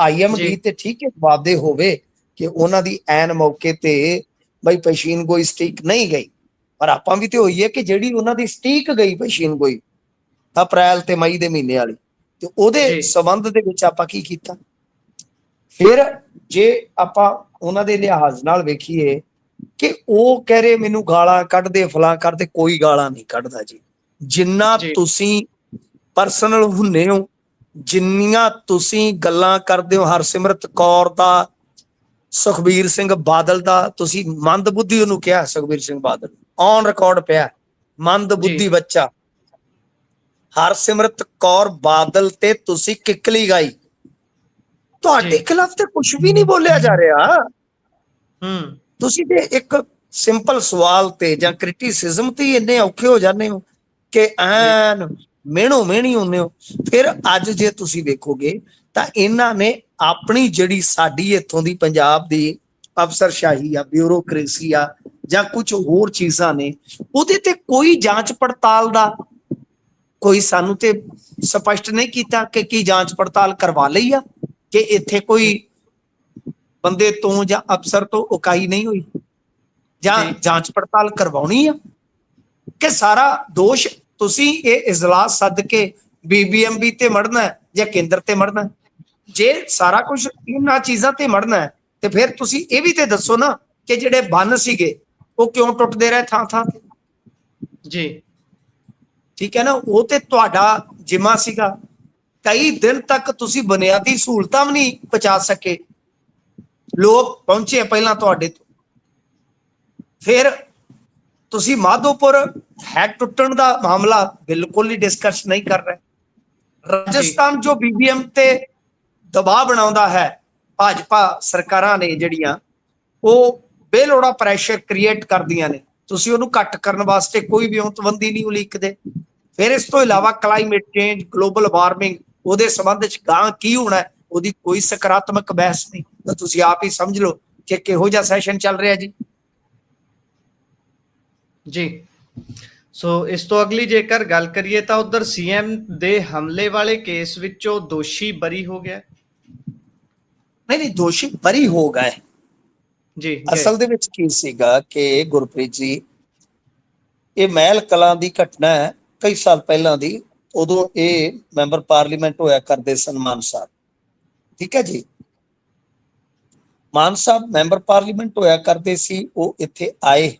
ਆਈਐਮਡੀ। ਤੇ ਠੀਕ ਹੈ ਜਵਾਬਦੇ ਹੋਵੇ ਕਿ ਉਹਨਾਂ ਦੀ ਐਨ ਮੌਕੇ ਤੇ ਬਈ ਪਸ਼ੀਨ ਗੋਈ ਸਟੀਕ ਨਹੀਂ ਗਈ। ਪਰ ਆਪਾਂ ਵੀ ਤੇ ਹੋਈਏ ਕਿ ਜਿਹੜੀ ਉਹਨਾਂ ਦੀ ਸਟੀਕ ਗਈ ਪਸ਼ੀਨ ਗੋਈ ਅਪ੍ਰੈਲ ਤੇ ਮਈ ਦੇ ਮਹੀਨੇ ਵਾਲੀ ਤੇ ਉਹਦੇ। ਸਬੰਧ ਦੇ ਵਿੱਚ ਆਪਾਂ ਕੀ ਕੀਤਾ? ਫਿਰ ਜੇ ਆਪਾਂ ਉਹਨਾਂ ਦੇ ਲਿਹਾਜ਼ ਨਾਲ ਵੇਖੀਏ ਕਿ ਉਹ ਕਹਿ ਰਹੇ ਮੈਨੂੰ ਗਾਲਾਂ ਕੱਢਦੇ ਫਲਾਂ ਕਰਦੇ ਕੋਈ ਗਾਲਾਂ ਨਹੀਂ ਕੱਢਦਾ ਜੀ ਜਿੰਨਾ। ਤੁਸੀਂ ਪਰਸਨਲ ਹੁੰਨੇ ਹੋ ਜਿੰਨੀਆਂ ਤੁਸੀਂ ਗੱਲਾਂ ਕਰਦੇ ਹੋ ਹਰਸਿਮਰਤ ਕੌਰ ਦਾ ਸੁਖਬੀਰ ਸਿੰਘ ਬਾਦਲ ਦਾ ਤੁਸੀਂ ਮੰਦਬੁੱਧੀ ਉਹਨੂੰ ਕਿਹਾ ਸੁਖਬੀਰ ਸਿੰਘ ਬਾਦਲ ਔਨ ਰਿਕਾਰਡ ਪਿਆ ਮੰਦਬੁੱਧੀ ਜੀ। ਬੱਚਾ ਹਰਸਿਮਰਤ ਕੌਰ ਬਾਦਲ ਤੇ ਤੁਸੀਂ ਕਿੱਕਲੀ ਗਾਈ ਤੁਹਾਡੇ। ਖਿਲਾਫ ਤੇ ਕੁਝ ਵੀ ਨਹੀਂ ਬੋਲਿਆ ਜਾ ਰਿਹਾ। ਹੂੰ। ਤੁਸੀਂ ਤੇ ਇੱਕ ਸਿੰਪਲ ਸਵਾਲ ਤੇ ਜਾਂ ਕ੍ਰਿਟਿਸਿਜ਼ਮ ਤੇ ਇੰਨੇ ਔਖੇ ਹੋ ਜਾਂਦੇ ਹੋ ਕਿ ਐਨ ਮਿਹਣੋ ਮਿਹਣੀ ਹੁੰਦੇ ਹੋ। ਫਿਰ ਅੱਜ ਜੇ ਤੁਸੀਂ ਵੇਖੋਗੇ ਤਾਂ ਇਹਨਾਂ ਨੇ ਆਪਣੀ ਜਿਹੜੀ ਸਾਡੀ ਇੱਥੋਂ ਦੀ ਪੰਜਾਬ ਦੀ ਅਫਸਰਸ਼ਾਹੀ ਆ ਬਿਊਰੋਕ੍ਰੇਸੀ ਆ ਜਾਂ ਕੁਝ ਹੋਰ ਚੀਜ਼ਾਂ ਨੇ ਉਹਦੇ ਤੇ ਕੋਈ ਜਾਂਚ ਪੜਤਾਲ ਦਾ ਕੋਈ ਸਾਨੂੰ ਤੇ ਸਪਸ਼ਟ ਨਹੀਂ ਕੀਤਾ ਕਿ ਕੀ ਜਾਂਚ ਪੜਤਾਲ ਕਰਵਾ ਲਈ ਆ। ਕਿ ਇੱਥੇ ਕੋਈ ਬੰਦੇ ਤੋਂ ਜਾਂ ਅਫਸਰ ਤੋਂ ਉਕਾਈ ਨਹੀਂ ਹੋਈ। ਜਾਂ। ਜਾਂਚ ਪੜਤਾਲ ਕਰਵਾਉਣੀ ਆ? ਕਿ ਸਾਰਾ ਦੋਸ਼ ਤੁਸੀਂ ਇਹ ਇਜਲਾਸ ਸੱਦ ਕੇ ਬੀਬੀਐਮਬੀ ਤੇ ਮੜਨਾ ਹੈ ਜਾਂ ਕੇਂਦਰ ਤੇ ਮੜਨਾ ਹੈ? ਜੇ ਸਾਰਾ ਕੁਝ ਇਹਨਾਂ ਚੀਜ਼ਾਂ ਤੇ ਮੜਨਾ ਹੈ ਤੇ ਫਿਰ ਤੁਸੀਂ ਇਹ ਵੀ ਤੇ ਦੱਸੋ ਨਾ ਕਿ ਜਿਹੜੇ ਬੰਨ ਸੀਗੇ ਉਹ ਕਿਉਂ ਟੁੱਟਦੇ ਰਹੇ ਥਾਂ ਥਾਂ ਤੇ? ਜੀ। ਠੀਕ ਹੈ ਨਾ? ਉਹ ਤੇ ਤੁਹਾਡਾ ਜਿਮਾ ਸੀਗਾ। ਕਈ ਦਿਨ ਤੱਕ ਤੁਸੀਂ ਬੁਨਿਆਦੀ ਸਹੂਲਤਾਂ ਵੀ ਨਹੀਂ ਪਹੁੰਚਾ ਸਕੇ। ਲੋਕ ਪਹੁੰਚੇ ਪਹਿਲਾਂ ਤੁਹਾਡੇ ਤੋਂ। ਫਿਰ ਤੁਸੀਂ ਮਾਧੋਪੁਰ ਹੈਡ ਟੁੱਟਣ ਦਾ ਮਾਮਲਾ ਬਿਲਕੁਲ ਹੀ ਡਿਸਕਸ ਨਹੀਂ ਕਰ ਰਹੇ। ਰਾਜਸਥਾਨ ਜੋ ਬੀਬੀਐਮ ਤੇ ਦਬਾਅ ਬਣਾਉਂਦਾ ਹੈ, ਭਾਜਪਾ ਸਰਕਾਰਾਂ ਨੇ ਜਿਹੜੀਆਂ, ਉਹ ਬੇਲੋੜਾ ਪ੍ਰੈਸ਼ਰ ਕ੍ਰੀਏਟ ਕਰਦੀਆਂ ਨੇ। ਤੁਸੀਂ ਉਹਨੂੰ ਘੱਟ ਕਰਨ ਵਾਸਤੇ ਕੋਈ ਵੀ ਉਤਬੰਦੀ ਨਹੀਂ ਉਲੀਕਦੇ। ਫਿਰ ਇਸ ਤੋਂ ਇਲਾਵਾ ਕਲਾਈਮੇਟ ਚੇਂਜ ਗਲੋਬਲ ਵਾਰਮਿੰਗ ਉਹਦੇ ਸੰਬੰਧ ਵਿੱਚ ਗਾਂ ਕੀ ਹੋਣਾ ਉਹਦੀ ਕੋਈ ਸਕਾਰਾਤਮਕ ਬਹਿਸ ਨਹੀਂ। ਤਾਂ ਤੁਸੀਂ ਆਪ ਹੀ ਸਮਝ ਲਓ ਕਿ ਕਿਹੋ ਜਿਹਾ ਸੈਸ਼ਨ ਚੱਲ ਰਿਹਾ ਜੀ। ਜੀ। ਸੋ ਇਸ ਤੋਂ ਅਗਲੀ ਜੇਕਰ ਗੱਲ ਕਰੀਏ ਤਾਂ ਉਧਰ ਸੀਐਮ ਦੇ ਹਮਲੇ ਵਾਲੇ ਕੇਸ ਵਿੱਚੋਂ ਦੋਸ਼ੀ ਬਰੀ ਹੋ ਗਿਆ। ਨਹੀਂ ਨਹੀਂ ਦੋਸ਼ੀ ਬਰੀ ਹੋ ਗਏ। ਜੀ, ਅਸਲ ਦੇ ਵਿੱਚ ਕੀ ਸੀਗਾ ਕਿ ਗੁਰਪ੍ਰੀਤ ਜੀ ਇਹ ਮਹਿਲ ਕਲਾਂ ਦੀ ਘਟਨਾ ਹੈ ਕਈ ਸਾਲ ਪਹਿਲਾਂ ਦੀ। ਉਦੋਂ ਇਹ ਮੈਂਬਰ ਪਾਰਲੀਮੈਂਟ ਹੋਇਆ ਕਰਦੇ ਸਨ ਮਾਨ ਸਾਹਿਬ। ਠੀਕ ਹੈ ਜੀ? ਮਾਨ ਸਾਹਿਬ ਮੈਂਬਰ ਪਾਰਲੀਮੈਂਟ ਹੋਇਆ ਕਰਦੇ ਸੀ ਉਹ ਇੱਥੇ ਆਏ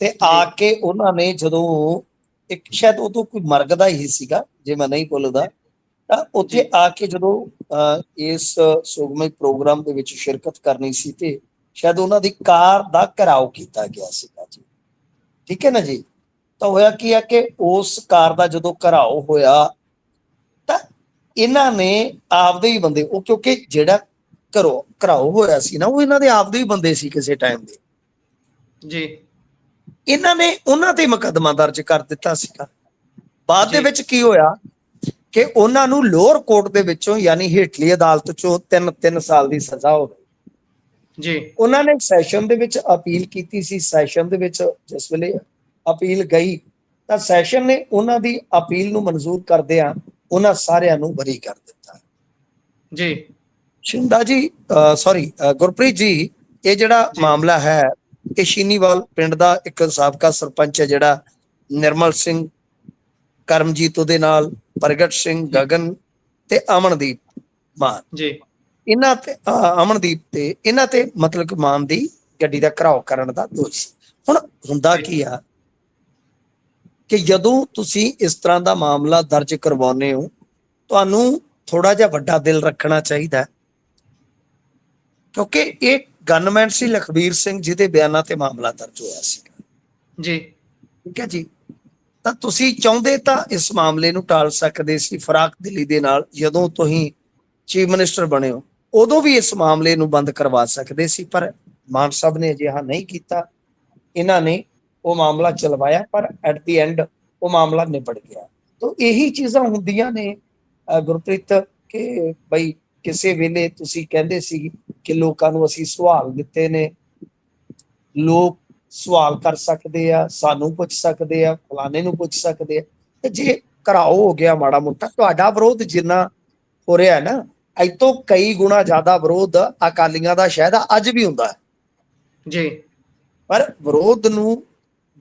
ਤੇ ਆ ਕੇ ਉਹਨਾਂ ਨੇ ਜਦੋਂ ਇੱਕ ਸ਼ਾਇਦ ਉਦੋਂ ਕੋਈ ਮਰਗ ਦਾ ਹੀ ਸੀਗਾ ਜੇ ਮੈਂ ਨਹੀਂ ਭੁੱਲਦਾ ਤਾਂ ਉੱਥੇ। ਆ ਕੇ ਜਦੋਂ ਇਸ ਸੁਗਮਈ ਪ੍ਰੋਗਰਾਮ ਦੇ ਵਿੱਚ ਸ਼ਿਰਕਤ ਕਰਨੀ ਸੀ ਤੇ ਸ਼ਾਇਦ ਉਹਨਾਂ ਦੀ ਕਾਰ ਦਾ ਘਰਾਓ ਕੀਤਾ ਗਿਆ ਸੀਗਾ ਜੀ। ਠੀਕ ਹੈ ਨਾ ਜੀ? ਤਾਂ ਹੋਇਆ ਕੀ ਆ ਕਿ ਉਸ ਕਾਰ ਦਾ ਜਦੋਂ ਘਰਾਓ ਹੋਇਆ ਤਾਂ ਇਹਨਾਂ ਨੇ ਆਪਦੇ ਹੀ ਬੰਦੇ ਉਹ ਕਿਉਂਕਿ ਜਿਹੜਾ ਘਰੋਂ ਘਰਾਓ ਹੋਇਆ ਸੀ ਨਾ ਉਹ ਇਹਨਾਂ ਦੇ ਆਪਦੇ ਹੀ ਬੰਦੇ ਸੀ ਕਿਸੇ ਟਾਈਮ ਦੇ। ਜੀ। ਇਹਨਾਂ ਨੇ ਉਹਨਾਂ ਤੇ ਮੁਕੱਦਮਾ ਦਰਜ ਕਰ ਦਿੱਤਾ ਸੀਗਾ। ਬਾਅਦ ਦੇ। ਵਿੱਚ ਕੀ ਹੋਇਆ ਕਿ ਉਹਨਾਂ ਨੂੰ ਲੋਅਰ ਕੋਰਟ ਦੇ ਵਿੱਚੋਂ ਯਾਨੀ ਹੇਠਲੀ ਅਦਾਲਤ ਚੋਂ 3 3 ਸਾਲ ਦੀ ਸਜ਼ਾ ਹੋ ਗਈ। ਜੀ। ਉਹਨਾਂ ਨੇ ਸੈਸ਼ਨ ਦੇ ਵਿੱਚ ਅਪੀਲ ਕੀਤੀ ਸੀ ਸੈਸ਼ਨ ਦੇ ਵਿੱਚ ਜਿਸ ਵੇਲੇ ਅਪੀਲ ਗਈ ਤਾਂ ਸੈਸ਼ਨ ਨੇ ਉਹਨਾਂ ਦੀ ਅਪੀਲ ਨੂੰ ਮਨਜ਼ੂਰ ਕਰਦਿਆਂ ਉਹਨਾਂ ਸਾਰਿਆਂ ਨੂੰ ਬਰੀ ਕਰ ਦਿੱਤਾ। ਜੀ। ਸ਼ਿੰਦਾ ਜੀ ਸੌਰੀ ਗੁਰਪ੍ਰੀਤ ਜੀ ਇਹ ਜਿਹੜਾ। ਮਾਮਲਾ ਹੈ ਇਹ ਸ਼ੀਨੀਵਾਲ ਪਿੰਡ ਦਾ ਇੱਕ ਸਾਬਕਾ ਸਰਪੰਚ ਹੈ ਜਿਹੜਾ ਨਿਰਮਲ ਸਿੰਘ ਕਰਮਜੀਤ ਉਹਦੇ ਨਾਲ ਪ੍ਰਗਟ ਸਿੰਘ ਗਗਨ ਤੇ ਅਮਨਦੀਪ ਮਾਨ। ਜੀ। ਇਹਨਾਂ ਤੇ ਅਮਨਦੀਪ ਤੇ ਇਹਨਾਂ ਤੇ ਮਤਲਬ ਕਿ ਮਾਨ ਦੀ ਗੱਡੀ ਦਾ ਘਰਾਓ ਕਰਨ ਦਾ ਦੋਸ਼ ਹੁਣ ਹੁੰਦਾ। ਕੀ ਆ? ਕਿ ਜਦੋਂ ਤੁਸੀਂ ਇਸ ਤਰ੍ਹਾਂ ਦਾ ਮਾਮਲਾ ਦਰਜ ਕਰਵਾਉਂਦੇ ਹੋ ਤੁਹਾਨੂੰ ਥੋੜਾ ਜਿਹਾ ਵੱਡਾ ਦਿਲ ਰੱਖਣਾ ਚਾਹੀਦਾ। ਕਿਉਂਕਿ ਇਹ ਗਨਮੈਨ ਸੀ ਲਖਬੀਰ ਸਿੰਘ ਜਿਹਦੇ ਬਿਆਨਾਂ ਤੇ ਮਾਮਲਾ ਦਰਜ ਹੋਇਆ ਸੀ। ਜੀ। ਠੀਕ ਹੈ ਜੀ। ਤਾਂ ਤੁਸੀਂ ਚਾਹੁੰਦੇ ਤਾਂ ਇਸ ਮਾਮਲੇ ਨੂੰ ਟਾਲ ਸਕਦੇ ਸੀ ਫਰਾਕ ਦਿੱਲੀ ਦੇ ਨਾਲ ਜਦੋਂ ਤੁਸੀਂ ਚੀਫ ਮਿਨਿਸਟਰ ਬਣੇ ਹੋ। ਉਦੋਂ ਵੀ ਇਸ ਮਾਮਲੇ ਨੂੰ ਬੰਦ ਕਰਵਾ ਸਕਦੇ ਸੀ ਪਰ ਮਾਨ ਸਾਹਿਬ ਨੇ ਅਜਿਹਾ ਨਹੀਂ ਕੀਤਾ। ਇਹਨਾਂ ਨੇ ਉਹ ਮਾਮਲਾ ਚਲਵਾਇਆ ਪਰ ਐਟ ਦੀ ਐਂਡ ਉਹ ਮਾਮਲਾ ਨਿਬੜ ਗਿਆ। ਤਾਂ ਇਹੀ ਚੀਜ਼ਾਂ ਹੁੰਦੀਆਂ ਨੇ ਗੁਰਪ੍ਰੀਤ ਕਿ ਬਈ ਕਿਸੇ ਵੇਲੇ ਤੁਸੀਂ ਕਹਿੰਦੇ ਸੀ ਕਿ ਲੋਕਾਂ ਨੂੰ ਅਸੀਂ ਸਵਾਲ ਦਿੱਤੇ ਨੇ। ਲੋਕ ਸਵਾਲ ਕਰ ਸਕਦੇ ਆ ਸਾਨੂੰ ਪੁੱਛ ਸਕਦੇ ਆ ਫਲਾਣੇ ਨੂੰ ਪੁੱਛ ਸਕਦੇ ਆ। ਤੇ ਜੇ ਘਰਾਓ ਹੋ ਗਿਆ ਮਾੜਾ ਮੋਟਾ ਤੁਹਾਡਾ ਵਿਰੋਧ ਜਿੰਨਾ ਹੋ ਰਿਹਾ ਹੈ ਨਾ ਅੱਜ ਤੋਂ ਕਈ ਗੁਣਾ ਜ਼ਿਆਦਾ ਵਿਰੋਧ ਅਕਾਲੀਆਂ ਦਾ ਸ਼ਾਇਦ ਅੱਜ ਵੀ ਹੁੰਦਾ। ਹੈ ਜੀ। ਪਰ ਵਿਰੋਧ ਨੂੰ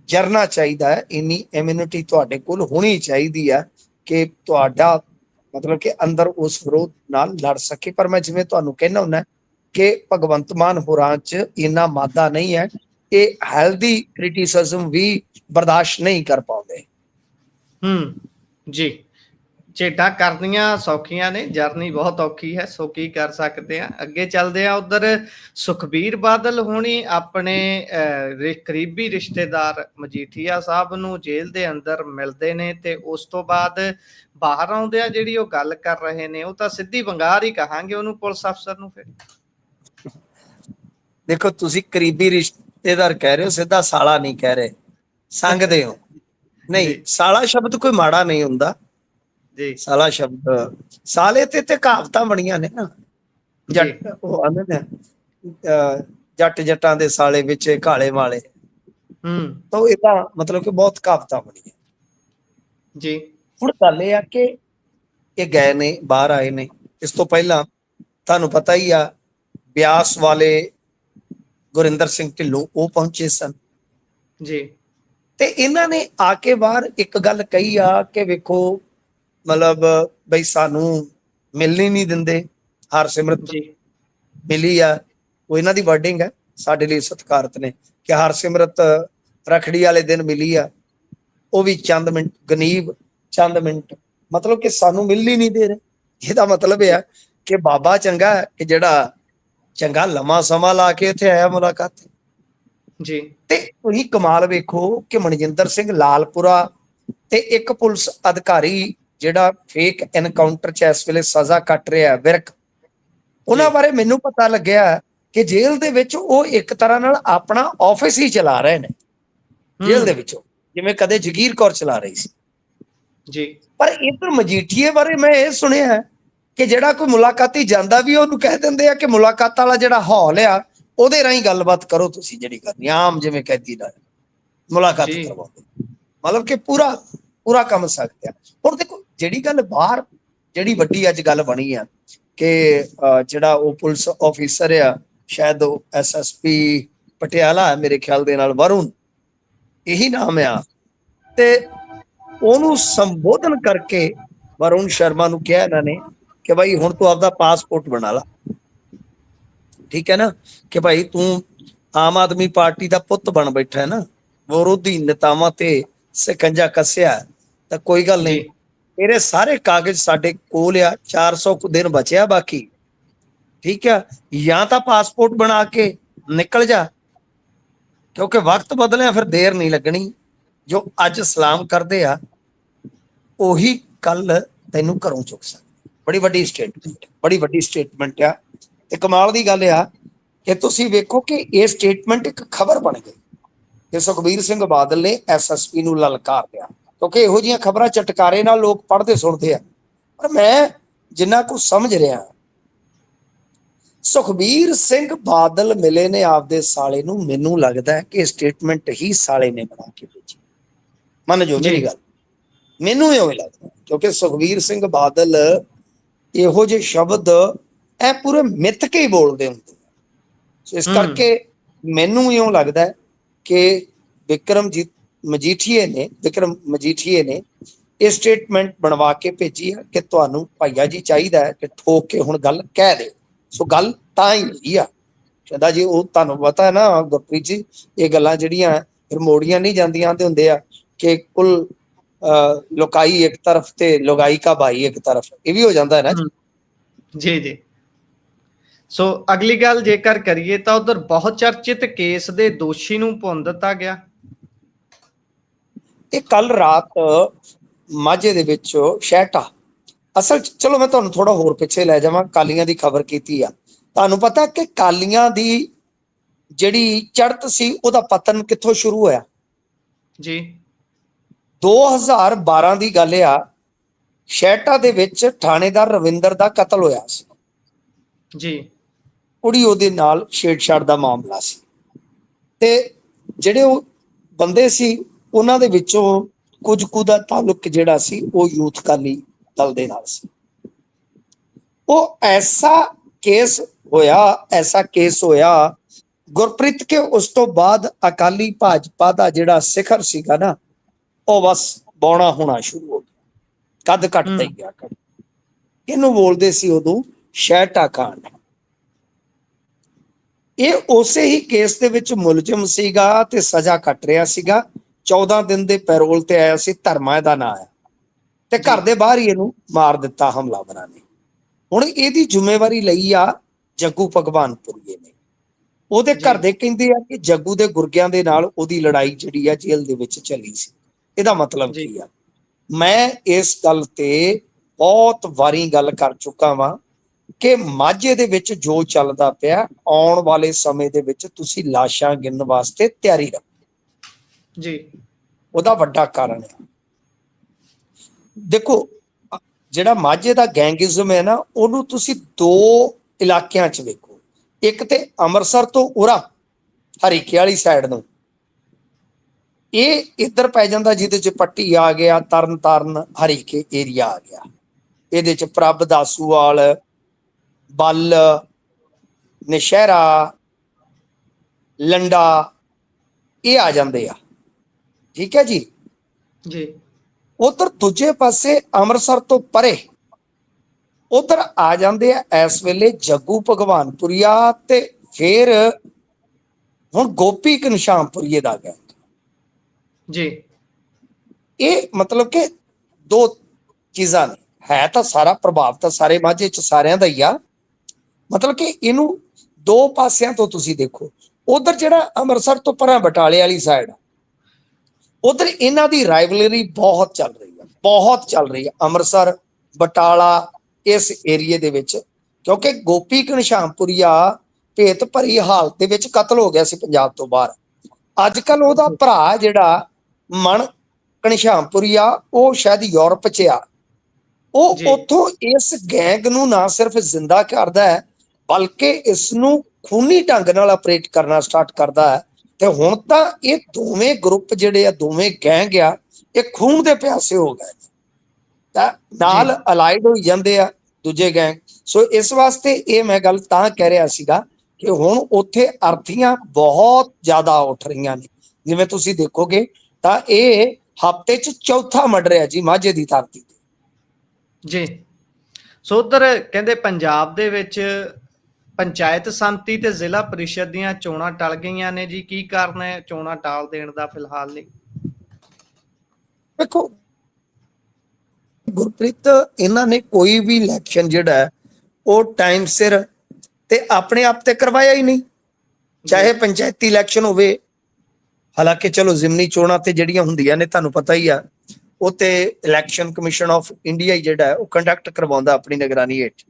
ਜਰਨਾ ਚਾਹੀਦਾ ਹੈ, ਇੰਨੀ ਇਮਿਊਨਿਟੀ ਤੁਹਾਡੇ ਕੋਲ ਹੋਣੀ ਚਾਹੀਦੀ ਹੈ ਕਿ ਤੁਹਾਡਾ ਮਤਲਬ ਕਿ ਅੰਦਰ ਉਸ ਵਿਰੋਧ ਨਾਲ ਲੜ ਸਕੇ। ਪਰ ਮੈਂ ਜਿਵੇਂ ਤੁਹਾਨੂੰ ਕਹਿਣਾ ਹੁੰਦਾ ਕਿ ਭਗਵੰਤ ਮਾਨ ਹੋਰਾਂ ਚ ਇੰਨਾ ਮਾਦਾ ਨਹੀਂ ਹੈ, ਇਹ ਹੈਲਦੀ ਕ੍ਰਿਟਿਸਿਜ਼ਮ ਵੀ ਬਰਦਾਸ਼ਤ ਨਹੀਂ ਕਰ ਪਾਉਂਦੇ। ਹੂੰ, ਜੀ। ਚੇਟਾ ਕਰਨੀਆਂ ਸੌਖੀਆਂ ਨੇ ਜਰਨੀ ਬਹੁਤ ਔਖੀ ਹੈ ਸੋ ਕੀ ਕਰ ਸਕਦੇ ਆ ਅੱਗੇ ਚੱਲਦੇ ਆ ਉਧਰ ਸੁਖਬੀਰ ਬਾਦਲ ਹੋਣੀ ਆਪਣੇ ਕਰੀਬੀ ਰਿਸ਼ਤੇਦਾਰ ਮਜੀਠੀਆ ਸਾਹਿਬ ਨੂੰ ਜੇਲ੍ਹ ਦੇ ਅੰਦਰ ਮਿਲਦੇ ਨੇ ਤੇ ਉਸ ਤੋਂ ਬਾਅਦ ਬਾਹਰ ਆਉਂਦੇ ਆ ਜਿਹੜੀ ਉਹ ਗੱਲ ਕਰ ਰਹੇ ਨੇ ਉਹ ਤਾਂ ਸਿੱਧੀ ਵੰਗਾਰ ਹੀ ਕਹਾਂਗੇ ਉਹਨੂੰ ਪੁਲਿਸ ਅਫਸਰ ਨੂੰ ਫਿਰ। ਦੇਖੋ ਤੁਸੀਂ ਕਰੀਬੀ ਰਿਸ਼ਤੇਦਾਰ ਕਹਿ ਰਹੇ ਹੋ ਸਿੱਧਾ ਸਾਲਾ ਨਹੀਂ ਕਹਿ ਰਹੇ ਸੰਗਦੇ ਹੋ। ਨਹੀਂ। ਸਾਲਾ ਸ਼ਬਦ ਕੋਈ ਮਾੜਾ ਨਹੀਂ ਹੁੰਦਾ। ਜੀ। ਸਾਲਾ ਸ਼ਬਦ। ਸਾਲੇ ਤੇ ਤੇ ਕਹਾਵਤਾਂ ਬਣੀਆਂ ਨੇ ਨਾ। ਜੱਟ ਉਹ ਆਂਦੇ ਨੇ ਜੱਟ ਜੱਟਾਂ ਦੇ ਸਾਲੇ ਵਿੱਚ ਕਾਲੇ ਵਾਲੇ। ਹੂੰ। ਤਾਂ ਇਹਦਾ ਮਤਲਬ ਕਿ ਬਹੁਤ ਕਹਾਵਤਾਂ ਬਣੀਆਂ। ਜੀ। ਹੁਣ ਗੱਲ ਇਹ ਆ ਕਿ ਇਹ ਗਏ ਨੇ ਬਾਹਰ ਆਏ ਨੇ। ਇਸ ਤੋਂ ਪਹਿਲਾਂ ਤੁਹਾਨੂੰ ਪਤਾ ਹੀ ਆ ਬਿਆਸ ਵਾਲੇ ਗੁਰਿੰਦਰ ਸਿੰਘ ਢਿੱਲੋਂ ਉਹ ਪਹੁੰਚੇ ਸਨ। ਜੀ। ਤੇ ਇਹਨਾਂ ਨੇ ਆ ਕੇ ਬਾਹਰ ਇੱਕ ਗੱਲ ਕਹੀ ਆ ਕਿ ਵੇਖੋ ਮਤਲਬ ਬਈ ਸਾਨੂੰ ਮਿਲਣੀ ਨਹੀਂ ਦਿੰਦੇ। ਹਰਸਿਮਰਤ ਜੀ। ਮਿਲੀ ਆ। ਉਹ ਇਹਨਾਂ ਦੀ ਵਰਡਿੰਗ ਹੈ ਸਾਡੇ ਲਈ ਸਤਿਕਾਰਤ ਨੇ। ਕਿ ਹਰਸਿਮਰਤ ਰਖੜੀ ਵਾਲੇ ਦਿਨ ਮਿਲੀ ਆ। ਉਹ ਵੀ ਚੰਦ ਮਿੰਟ ਗਨੀਬ ਚੰਦ ਮਿੰਟ। ਮਤਲਬ ਕਿ ਸਾਨੂੰ ਮਿਲ ਹੀ ਨਹੀਂ ਦੇ ਰਹੇ। ਇਹਦਾ ਮਤਲਬ ਇਹ ਆ ਕਿ ਬਾਬਾ ਚੰਗਾ ਹੈ ਕਿ ਜਿਹੜਾ ਚੰਗਾ ਲੰਮਾ ਸਮਾਂ ਲਾ ਕੇ ਇੱਥੇ ਆਇਆ ਮੁਲਾਕਾਤ। ਜੀ। ਤੇ ਤੁਸੀਂ ਕਮਾਲ ਵੇਖੋ ਕਿ ਮਨਜਿੰਦਰ ਸਿੰਘ ਲਾਲਪੁਰਾ ਤੇ ਇੱਕ ਪੁਲਿਸ ਅਧਿਕਾਰੀ ਜਿਹੜਾ ਫੇਕ ਐਨਕਾਊਂਟਰ ਚ ਇਸ ਵੇਲੇ ਸਜ਼ਾ ਕੱਟ ਰਿਹਾ ਹੈ, ਵਿਰਕ। ਉਹਨਾਂ। ਬਾਰੇ ਮੈਨੂੰ ਪਤਾ ਲੱਗਿਆ ਕਿ ਜੇਲ੍ਹ ਦੇ ਵਿੱਚ ਉਹ ਇੱਕ ਤਰ੍ਹਾਂ ਨਾਲ ਆਪਣਾ ਆਫਿਸ ਹੀ ਚਲਾ ਰਹੇ ਨੇ। ਜੇਲ੍ਹ ਦੇ ਵਿੱਚੋਂ ਜਿਵੇਂ ਕਦੇ ਜਗੀਰ ਕੌਰ ਚਲਾ ਰਹੀ ਸੀ। ਜੀ। ਪਰ ਇਧਰ ਮਜੀਠੀਏ ਬਾਰੇ ਮੈਂ ਇਹ ਸੁਣਿਆ ਹੈ ਕਿ ਜਿਹੜਾ ਕੋਈ ਮੁਲਾਕਾਤੀ ਜਾਂਦਾ ਵੀ ਉਹਨੂੰ ਕਹਿ ਦਿੰਦੇ ਆ ਕਿ ਮੁਲਾਕਾਤ ਵਾਲਾ ਜਿਹੜਾ ਹਾਲ ਆ ਉਹਦੇ ਰਾਹੀਂ ਗੱਲਬਾਤ ਕਰੋ ਤੁਸੀਂ ਜਿਹੜੀ ਕਰਨੀ ਆਮ ਜਿਵੇਂ ਕੈਦੀ ਨਾਲ ਮੁਲਾਕਾਤ। ਕਰਵਾਓ ਮਤਲਬ ਕਿ ਪੂਰਾ ਪੂਰਾ ਕੰਮ ਸਕਦੇ ਆ। ਹੁਣ ਦੇਖੋ ਜਿਹੜੀ ਗੱਲ ਬਾਹਰ ਜਿਹੜੀ ਵੱਡੀ ਅੱਜ ਗੱਲ ਬਣੀ ਆ ਕਿ ਜਿਹੜਾ ਉਹ ਪੁਲਿਸ ਆਫੀਸਰ ਆ, ਸ਼ਾਇਦ ਉਹ ਐਸਐਸਪੀ ਪਟਿਆਲਾ ਮੇਰੇ ਖਿਆਲ ਦੇ ਨਾਲ, ਵਰੁਣ, ਇਹੀ ਨਾਮ ਆ। ਤੇ ਉਹਨੂੰ ਸੰਬੋਧਨ ਕਰਕੇ ਵਰੁਣ ਸ਼ਰਮਾ ਨੂੰ ਕਿਹਾ ਇਹਨਾਂ ਨੇ ਕਿ ਭਾਈ ਹੁਣ ਤੂੰ ਆਪਦਾ ਪਾਸਪੋਰਟ ਬਣਾ ਲਾ। ਠੀਕ ਹੈ ਨਾ? ਕਿ ਭਾਈ ਤੂੰ ਆਮ ਆਦਮੀ ਪਾਰਟੀ ਦਾ ਪੁੱਤ ਬਣ ਬੈਠਾ ਹੈ ਨਾ। ਵਿਰੋਧੀ ਨੇਤਾਵਾਂ ਤੇ ਸਿਕੰਜਾ ਕੱਸਿਆ, ਤਾਂ ਕੋਈ ਗੱਲ ਨਹੀਂ। ਇਹਦੇ ਸਾਰੇ ਕਾਗਜ਼ ਸਾਡੇ ਕੋਲ ਆ 400 ਕੁ ਦਿਨ ਬਚਿਆ ਬਾਕੀ। ਠੀਕ ਆ? ਜਾਂ ਤਾਂ ਪਾਸਪੋਰਟ ਬਣਾ ਕੇ ਨਿਕਲ ਜਾ। ਕਿਉਂਕਿ ਵਕਤ ਬਦਲਿਆ, ਫਿਰ ਦੇਰ ਨਹੀਂ ਲੱਗਣੀ। ਜੋ ਅੱਜ ਸਲਾਮ ਕਰਦੇ ਆ, ਉਹੀ ਕੱਲ ਤੈਨੂੰ ਘਰੋਂ ਚੁੱਕ ਸਕਦੇ। ਬੜੀ ਵੱਡੀ ਸਟੇਟਮੈਂਟ ਬੜੀ ਵੱਡੀ ਸਟੇਟਮੈਂਟ ਆ। ਤੇ ਕਮਾਲ ਦੀ ਗੱਲ ਆ ਕਿ ਤੁਸੀਂ ਵੇਖੋ ਕਿ ਇਹ ਸਟੇਟਮੈਂਟ ਇੱਕ ਖਬਰ ਬਣ ਗਈ। ਕਿ ਸੁਖਬੀਰ ਸਿੰਘ ਬਾਦਲ ਨੇ ਐਸਐਸਪੀ ਨੂੰ ਲਲਕਾਰ ਦਿਆ। ਕਿਉਂਕਿ ਇਹੋ ਜਿਹੀਆਂ ਖਬਰਾਂ ਚਟਕਾਰੇ ਨਾਲ ਲੋਕ ਪੜ੍ਹਦੇ ਸੁਣਦੇ ਆ ਪਰ ਮੈਂ ਜਿੰਨਾ ਕੁ ਸਮਝ ਰਿਹਾ ਸੁਖਬੀਰ ਸਿੰਘ ਬਾਦਲ ਮਿਲੇ ਨੇ ਆਪਦੇ ਸਾਲੇ ਨੂੰ ਮੈਨੂੰ ਲੱਗਦਾ ਕਿ ਸਟੇਟਮੈਂਟ ਹੀ ਸਾਲੇ ਨੇ ਬਣਾ ਕੇ ਭੇਜੀ ਮੰਨ ਜੋ ਮੇਰੀ। ਗੱਲ ਮੈਨੂੰ ਇਹੋ ਹੀ ਲੱਗਦਾ ਕਿਉਂਕਿ ਸੁਖਬੀਰ ਸਿੰਘ ਬਾਦਲ ਇਹੋ ਜਿਹੇ ਸ਼ਬਦ ਐ ਪੂਰੇ ਮਿੱਥ ਕੇ ਹੀ ਬੋਲਦੇ ਹੁੰਦੇ। ਸੋ ਇਸ। ਕਰਕੇ ਮੈਨੂੰ ਇਉਂ ਲੱਗਦਾ ਕਿ ਵਿਕਰਮਜੀਤ ਮਜੀਠੀਏ ਨੇ ਵਿਕਰਮ ਮਜੀਠੀਏ ਨੇ ਇਹ ਸਟੇਟਮੈਂਟ ਬਣਵਾ ਕੇ ਭੇਜੀ ਹੈ ਕਿ ਤੁਹਾਨੂੰ ਭਾਈਆ ਜੀ ਚਾਹੀਦਾ ਹੈ ਕਿ ਠੋਕ ਕੇ ਹੁਣ ਗੱਲ ਕਹਿ ਦੇ ਸੋ ਗੱਲ ਤਾਂ ਹੀ ਹੋਈ ਆ। ਕਹਿੰਦਾ ਜੀ ਉਹ ਤੁਹਾਨੂੰ ਪਤਾ ਹੈ ਨਾ ਗੁਰਪ੍ਰੀਤ ਜੀ ਇਹ ਗੱਲਾਂ ਜਿਹੜੀਆਂ ਫਿਰ ਮੋੜੀਆਂ ਨਹੀਂ ਜਾਂਦੀਆਂ ਤੇ ਹੁੰਦੇ ਆ ਕਿ ਕੁੱਲ ਅਹ, ਲੋਕਾਈ ਇੱਕ ਤਰਫ ਤੇ ਲੋਗਾਈ ਕਾ ਭਾਈ ਇੱਕ ਤਰਫ। ਇਹ ਵੀ ਹੋ ਜਾਂਦਾ ਹੈ ਨਾ ਜੀ। ਜੀ ਜੀ। ਸੋ ਅਗਲੀ ਗੱਲ ਜੇਕਰ ਕਰੀਏ ਤਾਂ ਉਧਰ ਬਹੁਤ ਚਰਚਿਤ ਕੇਸ ਦੇ ਦੋਸ਼ੀ ਨੂੰ ਭੁੰਨ ਦਿੱਤਾ ਗਿਆ। ਇਹ ਕੱਲ ਰਾਤ ਮਾਝੇ ਦੇ ਵਿੱਚ ਸ਼ਹਿਟਾ ਅਸਲ ਚਲੋ ਮੈਂ ਤੁਹਾਨੂੰ ਥੋੜਾ ਹੋਰ ਪਿੱਛੇ ਲੈ ਜਾਵਾਂ ਕਾਲੀਆਂ ਦੀ ਖਬਰ ਕੀਤੀ ਆ। ਤੁਹਾਨੂੰ ਪਤਾ ਕਿ ਕਾਲੀਆਂ ਦੀ ਜਿਹੜੀ ਚੜ੍ਹਤ ਸੀ ਉਹਦਾ ਪਤਨ ਕਿੱਥੋਂ ਸ਼ੁਰੂ ਹੋਇਆ? ਜੀ। 2012 ਦੀ ਗੱਲ ਆ ਸ਼ਹਿਟਾ ਦੇ ਵਿੱਚ ਥਾਣੇਦਾਰ ਰਵਿੰਦਰ ਦਾ ਕਤਲ ਹੋਇਆ ਸੀ। ਜੀ। ਕੁੜੀ ਉਹਦੇ ਨਾਲ ਛੇੜਛਾੜ ਦਾ ਮਾਮਲਾ ਸੀ। ਤੇ ਜਿਹੜੇ ਉਹ ਬੰਦੇ ਸੀ ਉਹਨਾਂ ਦੇ ਵਿੱਚੋਂ ਕੁਝ ਕੁ ਦਾ ਤਾਲੁਕ ਜਿਹੜਾ ਸੀ ਉਹ ਯੂਥ ਕਾਲੀ ਦਲ ਦੇ ਨਾਲ ਸੀ। ਉਹ ਐਸਾ ਕੇਸ ਹੋਇਆ ਐਸਾ ਕੇਸ ਹੋਇਆ ਗੁਰਪ੍ਰੀਤ ਕੇ ਉਸ ਤੋਂ ਬਾਅਦ ਅਕਾਲੀ ਭਾਜਪਾ ਦਾ ਜਿਹੜਾ ਸਿਖਰ ਸੀਗਾ ਨਾ ਉਹ ਬਸ ਬੌਣਾ ਹੋਣਾ ਸ਼ੁਰੂ ਹੋ ਗਿਆ। ਕੱਦ ਘਟਦਾ ਹੀ ਗਿਆ ਕੱਦ। ਇਹਨੂੰ ਬੋਲਦੇ ਸੀ ਉਦੋਂ? ਸ਼ੈਟਾ ਕਾਂਡ ਇਹ ਉਸੇ ਹੀ ਕੇਸ ਦੇ ਵਿੱਚ ਮੁਲਜ਼ਮ ਸੀਗਾ ਤੇ ਸਜ਼ਾ ਕੱਟ ਰਿਹਾ ਸੀਗਾ। 14 ਦਿਨ ਦੇ ਪੈਰੋਲ ਤੇ ਆਇਆ ਸੀ ਧਰਮਾ ਦਾ ਨਾਂ ਹੈ। ਤੇ ਘਰ ਦੇ ਬਾਹਰ ਹੀ ਇਹਨੂੰ ਮਾਰ ਦਿੱਤਾ ਹਮਲਾਵਰਾਂ ਨੇ। ਹੁਣ ਇਹਦੀ ਜ਼ਿੰਮੇਵਾਰੀ ਲਈ ਆ ਜੱਗੂ ਭਗਵਾਨਪੁਰੀਏ ਨੇ। ਉਹਦੇ। ਘਰ ਦੇ ਕਹਿੰਦੇ ਆ ਕਿ ਜੱਗੂ ਦੇ ਗੁਰਗਿਆਂ ਦੇ ਨਾਲ ਉਹਦੀ ਲੜਾਈ ਜਿਹੜੀ ਆ ਜੇਲ੍ਹ ਦੇ ਵਿੱਚ ਚੱਲੀ ਸੀ। ਇਹਦਾ ਮਤਲਬ। ਕੀ ਆ? ਮੈਂ ਇਸ ਗੱਲ ਤੇ ਬਹੁਤ ਵਾਰੀ ਗੱਲ ਕਰ ਚੁੱਕਾ ਵਾਂ ਕਿ ਮਾਝੇ ਦੇ ਵਿੱਚ ਜੋ ਚੱਲਦਾ ਪਿਆ ਆਉਣ ਵਾਲੇ ਸਮੇਂ ਦੇ ਵਿੱਚ ਤੁਸੀਂ ਲਾਸ਼ਾਂ ਗਿਣਨ ਵਾਸਤੇ ਤਿਆਰੀ ਰੱਖੋ। ਜੀ। ਉਹਦਾ ਵੱਡਾ ਕਾਰਨ ਹੈ। ਦੇਖੋ, ਜਿਹੜਾ ਮਾਝੇ ਦਾ ਗੈਂਗਿਜ਼ਮ ਹੈ ਨਾ, ਉਹਨੂੰ ਤੁਸੀਂ ਦੋ ਇਲਾਕਿਆਂ 'ਚ ਵੇਖੋ। ਇੱਕ ਤੇ ਅੰਮ੍ਰਿਤਸਰ ਤੋਂ ਉਰਾ, ਹਰੀਕੇ ਵਾਲੀ ਸਾਈਡ ਨੂੰ। ਇਹ ਇੱਧਰ ਪੈ ਜਾਂਦਾ ਜਿਹਦੇ 'ਚ ਪੱਟੀ ਆ ਗਿਆ ਤਰਨ ਤਾਰਨ ਹਰੀਕੇ ਏਰੀਆ ਆ ਗਿਆ। ਇਹਦੇ 'ਚ ਪ੍ਰਭ ਦਾਸੂਵਾਲ, ਬੱਲ, ਨਸ਼ਹਿਰਾ, ਲੰਡਾ, ਇਹ ਆ ਜਾਂਦੇ ਆ। ਠੀਕ ਹੈ ਜੀ? ਜੀ। ਉਧਰ ਦੂਜੇ ਪਾਸੇ ਅੰਮ੍ਰਿਤਸਰ ਤੋਂ ਪਰੇ ਉਧਰ ਆ ਜਾਂਦੇ ਆ ਇਸ ਵੇਲੇ ਜੱਗੂ ਭਗਵਾਨਪੁਰੀਆ ਤੇ ਫਿਰ ਹੁਣ ਗੋਪੀ ਘਨਸ਼ਾਮਪੁਰੀਏ ਦਾ ਗਿਆ ਜੀ। ਇਹ ਮਤਲਬ ਕਿ ਦੋ ਚੀਜ਼ਾਂ ਨੇ। ਹੈ ਤਾਂ ਸਾਰਾ ਪ੍ਰਭਾਵ ਤਾਂ ਸਾਰੇ ਮਾਝੇ ਚ ਸਾਰਿਆਂ ਦਾ ਹੀ ਆ। ਮਤਲਬ ਕਿ ਇਹਨੂੰ ਦੋ ਪਾਸਿਆਂ ਤੋਂ ਤੁਸੀਂ ਦੇਖੋ। ਉਧਰ ਜਿਹੜਾ ਅੰਮ੍ਰਿਤਸਰ ਤੋਂ ਪਰਾਂ ਬਟਾਲੇ ਵਾਲੀ ਸਾਈਡ ਉਧਰ ਇਹਨਾਂ ਦੀ ਰਾਈਵਲਰੀ ਬਹੁਤ ਚੱਲ ਰਹੀ ਹੈ ਬਹੁਤ ਚੱਲ ਰਹੀ ਹੈ ਅੰਮ੍ਰਿਤਸਰ ਬਟਾਲਾ ਇਸ ਏਰੀਏ ਦੇ ਵਿੱਚ ਕਿਉਂਕਿ ਗੋਪੀ ਘਨਸ਼ਾਮਪੁਰੀਆ ਭੇਤ ਭਰੀ ਹਾਲਤ ਦੇ ਵਿੱਚ ਕਤਲ ਹੋ ਗਿਆ ਸੀ ਪੰਜਾਬ ਤੋਂ ਬਾਹਰ। ਅੱਜ ਕੱਲ ਉਹਦਾ ਭਰਾ ਜਿਹੜਾ ਮਨ ਘਨਸ਼ਾਮਪੁਰੀਆ ਉਹ ਸ਼ਾਇਦ ਯੂਰਪ 'ਚ ਆ। ਉਹ। ਉੱਥੋਂ ਇਸ ਗੈਂਗ ਨੂੰ ਨਾ ਸਿਰਫ ਜ਼ਿੰਦਾ ਕਰਦਾ ਹੈ ਬਲਕਿ ਇਸ ਨੂੰ ਖੂਨੀ ਢੰਗ ਨਾਲ ਆਪਰੇਟ ਕਰਨਾ ਸਟਾਰਟ ਕਰਦਾ ਹੈ। ਤੇ ਹੁਣ ਤਾਂ ਇਹ ਦੋਵੇਂ ਗਰੁੱਪ ਜਿਹੜੇ ਆ ਦੋਵੇਂ ਗੈਂਗ ਆ ਇਹ ਖੂਨ ਦੇ ਪਿਆਸੇ ਹੋ ਗਏ। ਤਾਂ ਨਾਲ। ਅਲਾਈਡ ਹੋਈ ਜਾਂਦੇ ਆ ਦੂਜੇ ਗੈਂਗ ਸੋ ਇਸ ਵਾਸਤੇ ਇਹ ਮੈਂ ਗੱਲ ਤਾਂ ਕਹਿ ਰਿਹਾ ਸੀਗਾ ਕਿ ਹੁਣ ਉੱਥੇ ਅਰਥੀਆਂ ਬਹੁਤ ਜ਼ਿਆਦਾ ਉੱਠ ਰਹੀਆਂ ਨੇ। ਜਿਵੇਂ ਤੁਸੀਂ ਦੇਖੋਗੇ ਤਾਂ ਇਹ ਹਫ਼ਤੇ 'ਚ ਚੌਥਾ ਮਰਡਰ ਹੈ ਜੀ ਮਾਝੇ ਦੀ ਧਰਤੀ ਤੇ। ਜੀ। ਸੋ ਉਧਰ ਕਹਿੰਦੇ ਪੰਜਾਬ ਦੇ ਵਿੱਚ ਪੰਚਾਇਤ ਸੰਮਤੀ ਤੇ ਜ਼ਿਲ੍ਹਾ ਪਰਿਸ਼ਦ ਦੀਆਂ ਚੋਣਾਂ ਟਲ ਗਈਆਂ ਨੇ ਜੀ। ਕੀ ਕਾਰਨ ਹੈ ਚੋਣਾਂ ਟਾਲ ਦੇਣ ਦਾ ਫਿਲਹਾਲ ਲਈ ਦੇਖੋ ਗੁਰਪ੍ਰੀਤ ਇਹਨਾਂ ਨੇ ਕੋਈ ਵੀ ਇਲੈਕਸ਼ਨ ਜਿਹੜਾ ਉਹ ਟਾਈਮ ਸਿਰ ਤੇ ਆਪਣੇ ਆਪ ਤੇ ਕਰਵਾਇਆ ਹੀ ਨਹੀਂ। ਚਾਹੇ ਪੰਚਾਇਤੀ ਇਲੈਕਸ਼ਨ ਹੋਵੇ ਹਾਲਾਂਕਿ ਚਲੋ ਜ਼ਿਮਨੀ ਚੋਣਾਂ ਤੇ ਜਿਹੜੀਆਂ ਹੁੰਦੀਆਂ ਨੇ ਤੁਹਾਨੂੰ ਪਤਾ ਹੀ ਆ ਉਹ ਤੇ ਇਲੈਕਸ਼ਨ ਕਮਿਸ਼ਨ ਆਫ ਇੰਡੀਆ ਹੀ ਜਿਹੜਾ ਹੈ ਉਹ ਕੰਡਕਟ ਕਰਵਾਉਂਦਾ ਆਪਣੀ ਨਿਗਰਾਨੀ ਹੇਠ।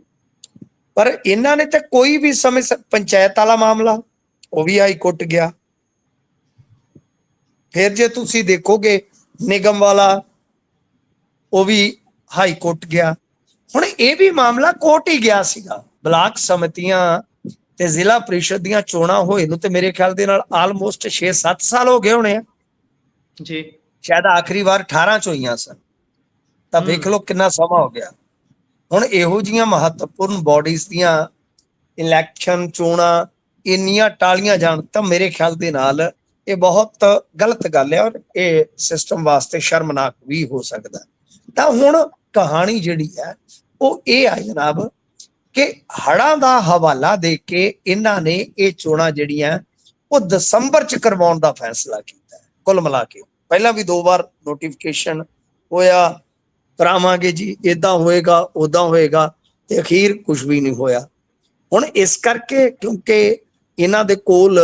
ਪਰ ਇਹਨਾਂ ਨੇ ਤੇ ਕੋਈ ਵੀ ਸਮੇਂ ਪੰਚਾਇਤ ਵਾਲਾ ਮਾਮਲਾ ਉਹ ਵੀ ਹਾਈ ਕੋਰਟ ਗਿਆ। ਫਿਰ ਜੇ ਤੁਸੀਂ ਦੇਖੋਗੇ ਨਿਗਮ ਵਾਲਾ ਉਹ ਵੀ ਹਾਈ ਕੋਰਟ ਗਿਆ। ਹੁਣ ਇਹ ਵੀ ਮਾਮਲਾ ਕੋਰਟ ਹੀ ਗਿਆ ਸੀਗਾ। ਬਲਾਕ ਸਮਿਤੀਆਂ ਤੇ ਜ਼ਿਲ੍ਹਾ ਪ੍ਰੀਸ਼ਦ ਦੀਆਂ ਚੋਣਾਂ ਹੋਏ ਨੂੰ ਤੇ ਮੇਰੇ ਖਿਆਲ ਦੇ ਨਾਲ ਆਲਮੋਸਟ 6-7 ਸਾਲ ਹੋ ਗਏ ਹੋਣੇ ਆ। ਜੀ। ਸ਼ਾਇਦ ਆਖਰੀ ਵਾਰ 18 ਚ ਹੋਈਆਂ ਸਨ। ਤਾਂ। ਵੇਖ ਲਓ ਕਿੰਨਾ ਸਮਾਂ ਹੋ ਗਿਆ। ਹੁਣ ਇਹੋ ਜੀਆਂ ਮਹੱਤਵਪੂਰਨ ਬਾਡੀਜ਼ ਦੀਆਂ ਇਲੈਕਸ਼ਨ ਚੋਣਾਂ, ਇੰਨੀਆਂ ਟਾਲੀਆਂ ਜਾਣ ਤਾਂ ਮੇਰੇ ਖਿਆਲ ਦੇ ਨਾਲ ਇਹ ਬਹੁਤ ਗਲਤ ਗੱਲ ਹੈ ਔਰ ਇਹ ਸਿਸਟਮ ਵਾਸਤੇ ਸ਼ਰਮਨਾਕ ਵੀ ਹੋ ਸਕਦਾ ਤਾਂ ਹੁਣ ਕਹਾਣੀ ਜਿਹੜੀ ਹੈ, ਉਹ ਇਹ ਆ ਜਨਾਬ ਕਿ ਹੜਾਂ ਦਾ ਹਵਾਲਾ ਦੇ ਕੇ ਇਹਨਾਂ ਨੇ ਇਹ ਚੋਣਾਂ ਜਿਹੜੀਆਂ, ਉਹ ਦਸੰਬਰ ਚ ਕਰਵਾਉਣ ਦਾ ਫੈਸਲਾ ਕੀਤਾ ਕੁੱਲ ਮਿਲਾ ਕੇ। ਪਹਿਲਾਂ ਵੀ ਦੋ ਵਾਰ ਨੋਟੀਫਿਕੇਸ਼ਨ ਹੋਇਆ ਕਰਾਵਾਂਗੇ ਜੀ ਇਦਾਂ ਹੋਏਗਾ ਉਦਾਂ ਹੋਏਗਾ ਤੇ ਅਖੀਰ ਕੁਝ ਵੀ ਨਹੀਂ ਹੋਇਆ। ਹੁਣ ਇਸ ਕਰਕੇ ਕਿਉਂਕਿ ਇਹਨਾਂ ਦੇ ਕੋਲ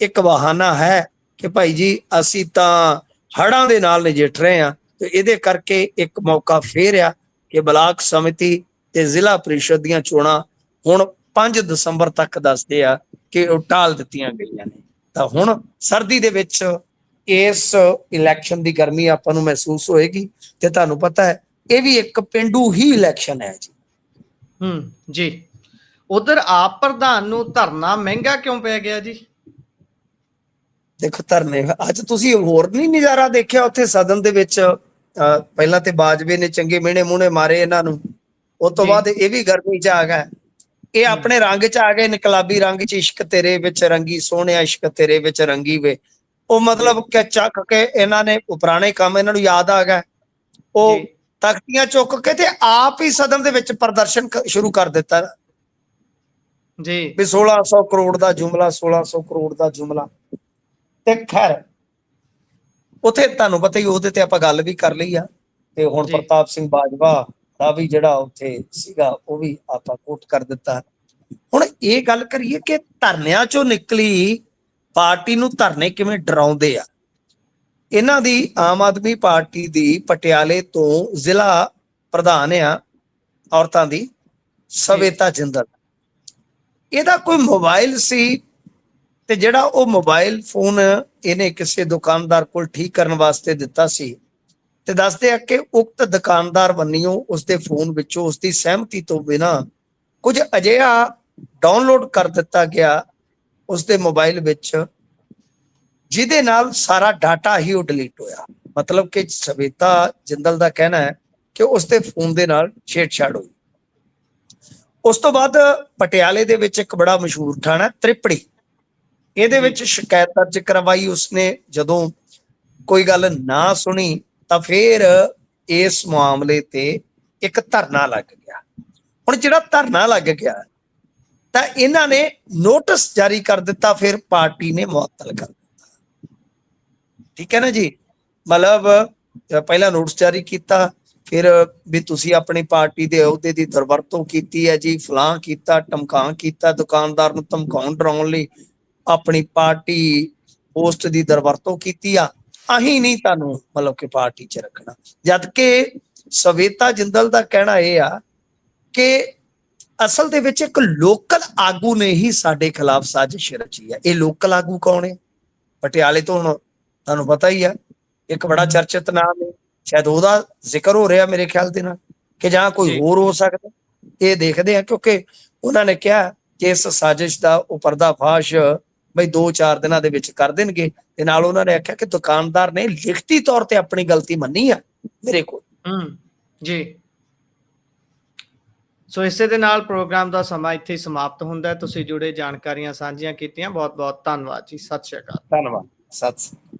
ਇੱਕ ਬਹਾਨਾ ਹੈ ਕਿ ਭਾਈ ਜੀ, ਅਸੀਂ ਤਾਂ ਹੜਾਂ ਦੇ ਨਾਲ ਨਜਿੱਠ ਰਹੇ ਹਾਂ ਤੇ ਇਹਦੇ ਕਰਕੇ ਇੱਕ ਮੌਕਾ ਫੇਰ ਆ ਕਿ ਬਲਾਕ ਸਮਿਤੀ ਤੇ ਜ਼ਿਲ੍ਹਾ ਪ੍ਰੀਸ਼ਦ ਦੀਆਂ ਚੋਣਾਂ ਹੁਣ 5 ਦਸੰਬਰ ਤੱਕ ਦੱਸਦੇ ਆ ਕਿ ਉਹ ਟਾਲ ਦਿੱਤੀਆਂ ਗਈਆਂ ਨੇ। ਤਾਂ ਹੁਣ ਸਰਦੀ ਦੇ ਵਿੱਚ ਇਸ ਇਲੈਕਸ਼ਨ ਦੀ ਗਰਮੀ ਆਪਾਂ ਨੂੰ ਮਹਿਸੂਸ ਹੋਏਗੀ ਤੇ ਤੁਹਾਨੂੰ ਪਤਾ ਹੈ ਇਹ ਵੀ ਇੱਕ ਪਿੰਡੂ ਹੀ ਇਲੈਕਸ਼ਨ ਹੈ ਜੀ। ਹੂੰ ਜੀ। ਉਧਰ ਆਪ ਪ੍ਰਧਾਨ ਨੂੰ ਧਰਨਾ ਮਹਿੰਗਾ ਕਿਉਂ ਪੈ ਗਿਆ ਜੀ? ਦੇਖੋ ਧਰਨੇ ਅੱਜ ਤੁਸੀਂ ਹੋਰ ਨਹੀਂ ਨਜ਼ਾਰਾ ਦੇਖਿਆ ਉੱਥੇ ਸਦਨ ਦੇ ਵਿੱਚ ਪਹਿਲਾਂ ਤੇ ਬਾਜਵੇ ਨੇ ਚੰਗੇ ਮਿਹਣੇ ਮੂਹਣੇ ਮਾਰੇ ਇਹਨਾਂ ਨੂੰ। ਉਸ ਤੋਂ। ਬਾਅਦ ਇਹ ਵੀ ਗਰਮੀ ਚ ਆ ਗਿਆ। ਇਹ ਆਪਣੇ ਰੰਗ ਚ ਆ ਗਏ ਇਨਕਲਾਬੀ ਰੰਗ ਚ ਇਸ਼ਕ ਤੇਰੇ ਵਿੱਚ ਰੰਗੀ ਸੋਹਣਿਆ ਇਸ਼ਕ ਤੇਰੇ ਵਿੱਚ ਰੰਗੀ ਵੇ। ਉਹ ਮਤਲਬ ਕਿ ਚੱਕ ਕੇ ਇਹਨਾਂ ਨੇ ਉਹ ਪੁਰਾਣੇ ਕੰਮ ਇਹਨਾਂ ਨੂੰ ਯਾਦ ਆ ਗਿਆ। ਉਹ ਤਖਤੀਆਂ ਚੁੱਕ ਕੇ ਤੇ ਆਪ ਹੀ ਸਦਨ ਦੇ ਵਿੱਚ ਪ੍ਰਦਰਸ਼ਨ ਸ਼ੁਰੂ ਕਰ ਦਿੱਤਾ। ਜੀ। ਵੀ 1600 ਕਰੋੜ ਦਾ ਜੁਮਲਾ 1600 ਕਰੋੜ ਦਾ ਜੁਮਲਾ। ਤੇ ਖੈਰ ਉਥੇ ਤੁਹਾਨੂੰ ਪਤਾ ਹੀ ਉਹਦੇ ਤੇ ਆਪਾਂ ਗੱਲ ਵੀ ਕਰ ਲਈ ਆ। ਤੇ ਹੁਣ। ਪ੍ਰਤਾਪ ਸਿੰਘ ਬਾਜਵਾ ਦਾ ਵੀ ਜਿਹੜਾ ਉੱਥੇ ਸੀਗਾ ਉਹ ਵੀ ਆਪਾਂ ਕੋਟ ਕਰ ਦਿੱਤਾ। ਹੁਣ ਇਹ ਗੱਲ ਕਰੀਏ ਕਿ ਧਰਨਿਆਂ ਚੋਂ ਨਿਕਲੀ ਪਾਰਟੀ ਨੂੰ ਧਰਨੇ ਕਿਵੇਂ ਡਰਾਉਂਦੇ ਆ? ਇਹਨਾਂ ਦੀ ਆਮ ਆਦਮੀ ਪਾਰਟੀ ਦੀ ਪਟਿਆਲੇ ਤੋਂ ਜ਼ਿਲ੍ਹਾ ਪ੍ਰਧਾਨ ਆ ਔਰਤਾਂ ਦੀ ਸਵੇਤਾ ਜਿੰਦਲ। ਇਹਦਾ ਕੋਈ ਮੋਬਾਈਲ ਸੀ? ਤੇ ਜਿਹੜਾ ਉਹ ਮੋਬਾਈਲ ਫੋਨ ਇਹਨੇ ਕਿਸੇ ਦੁਕਾਨਦਾਰ ਕੋਲ ਠੀਕ ਕਰਨ ਵਾਸਤੇ ਦਿੱਤਾ ਸੀ? ਤੇ ਦੱਸਦੇ ਆ ਕਿ ਉਕਤ ਦੁਕਾਨਦਾਰ ਬੰਨਿਓ ਉਸਦੇ ਫੋਨ ਵਿੱਚੋਂ ਉਸਦੀ ਸਹਿਮਤੀ ਤੋਂ ਬਿਨਾ ਕੁਝ ਅਜਿਹਾ ਡਾਊਨਲੋਡ ਕਰ ਦਿੱਤਾ ਗਿਆ ਉਸਦੇ ਮੋਬਾਈਲ ਵਿੱਚ ਜਿਹਦੇ ਨਾਲ ਸਾਰਾ ਡਾਟਾ ਹੀ ਉਹ ਡਿਲੀਟ ਹੋਇਆ। ਮਤਲਬ ਕਿ ਸਵੇਤਾ ਜਿੰਦਲ ਦਾ ਕਹਿਣਾ ਹੈ ਕਿ ਉਸਦੇ ਫੋਨ ਦੇ ਨਾਲ ਛੇੜਛਾੜ ਹੋਈ। ਉਸ ਤੋਂ ਬਾਅਦ ਪਟਿਆਲੇ ਦੇ ਵਿੱਚ ਇੱਕ ਬੜਾ ਮਸ਼ਹੂਰ ਥਾਣਾ ਤ੍ਰਿਪੜੀ। ਇਹਦੇ ਵਿੱਚ ਸ਼ਿਕਾਇਤ ਦਰਜ ਕਰਵਾਈ ਉਸਨੇ। ਜਦੋਂ ਕੋਈ ਗੱਲ ਨਾ ਸੁਣੀ ਤਾਂ ਫਿਰ ਇਸ ਮਾਮਲੇ ਤੇ ਇੱਕ ਧਰਨਾ ਲੱਗ ਗਿਆ। ਹੁਣ ਜਿਹੜਾ ਧਰਨਾ ਲੱਗ ਗਿਆ ਤਾਂ ਇਹਨਾਂ ਨੇ ਨੋਟਿਸ ਜਾਰੀ ਕਰ ਦਿੱਤਾ, ਫਿਰ ਪਾਰਟੀ ਨੇ ਮੁਅੱਤਲ ਕਰ ਦਿੱਤਾ। ਠੀਕ ਹੈ ਨਾ ਜੀ? ਮਤਲਬ ਪਹਿਲਾਂ ਨੋਟਿਸ ਜਾਰੀ ਕੀਤਾ, ਫਿਰ ਵੀ ਤੁਸੀਂ ਆਪਣੀ ਪਾਰਟੀ ਦੇ ਅਹੁਦੇ ਦੀ ਦੁਰਵਰਤੋਂ ਕੀਤੀ ਹੈ ਜੀ ਫਲਾਂ ਕੀਤਾ ਟਮਕਾਂ ਕੀਤਾ, ਦੁਕਾਨਦਾਰ ਨੂੰ ਧਮਕਾਉਣ, ਡਰਾਉਣ ਲਈ ਆਪਣੀ ਪਾਰਟੀ ਪੋਸਟ ਦੀ ਦੁਰਵਰਤੋਂ ਕੀਤੀ ਆ। ਅਹੀਂ ਨਹੀਂ ਤੁਹਾਨੂੰ ਮਤਲਬ ਕਿ ਪਾਰਟੀ 'ਚ ਰੱਖਣਾ। ਜਦ ਕਿ ਸਵੇਤਾ ਜਿੰਦਲ ਦਾ ਕਹਿਣਾ ਇਹ ਆ ਕਿ ਅਸਲ ਦੇ ਵਿੱਚ ਇੱਕ ਲੋਕਲ ਆਗੂ ਨੇ ਹੀ ਸਾਡੇ ਖਿਲਾਫ ਸਾਜ਼ਿਸ਼ ਰਚੀ ਹੈ। ਇਹ ਲੋਕਲ ਆਗੂ ਕੌਣ ਹੈ? ਪਟਿਆਲੇ ਤੋਂ ਹੁਣ ਤੁਹਾਨੂੰ ਪਤਾ ਹੀ ਆ ਇੱਕ ਬੜਾ ਚਰਚਿਤ ਨਾਮ ਹੈ। ਸ਼ਾਇਦ ਉਹਦਾ ਜ਼ਿਕਰ ਹੋ ਰਿਹਾ ਮੇਰੇ ਖਿਆਲ ਦੇ ਨਾਲ ਕਿ ਜਾਂ ਕੋਈ। ਹੋਰ ਹੋ ਸਕਦਾ ਇਹ ਦੇਖਦੇ ਆ ਕਿਉਂਕਿ ਉਹਨਾਂ ਨੇ ਕਿਹਾ ਕਿ ਇਸ ਸਾਜ਼ਿਸ਼ ਦਾ ਉਹ ਪਰਦਾਫਾਸ਼ ਬਈ 2-4 ਦਿਨਾਂ ਦੇ ਵਿੱਚ ਕਰ ਦੇਣਗੇ। ਤੇ ਨਾਲ ਉਹਨਾਂ ਨੇ ਆਖਿਆ ਕਿ ਦੁਕਾਨਦਾਰ ਨੇ ਲਿਖਤੀ ਤੌਰ ਤੇ ਆਪਣੀ ਗਲਤੀ ਮੰਨੀ ਆ ਮੇਰੇ ਕੋਲ। ਹੂੰ ਜੀ। ਸੋ ਇਸੇ ਦੇ ਨਾਲ ਪ੍ਰੋਗਰਾਮ ਦਾ ਸਮਾਂ ਇੱਥੇ ਹੀ ਸਮਾਪਤ ਹੁੰਦਾ ਹੈ। ਤੁਸੀਂ ਜੁੜੇ ਜਾਣਕਾਰੀਆਂ ਸਾਂਝੀਆਂ ਕੀਤੀਆਂ। ਬਹੁਤ ਬਹੁਤ ਧੰਨਵਾਦ ਜੀ। ਸਤਿ ਸ਼੍ਰੀ ਅਕਾਲ। ਧੰਨਵਾਦ। ਸਤਿ ਸ੍ਰੀ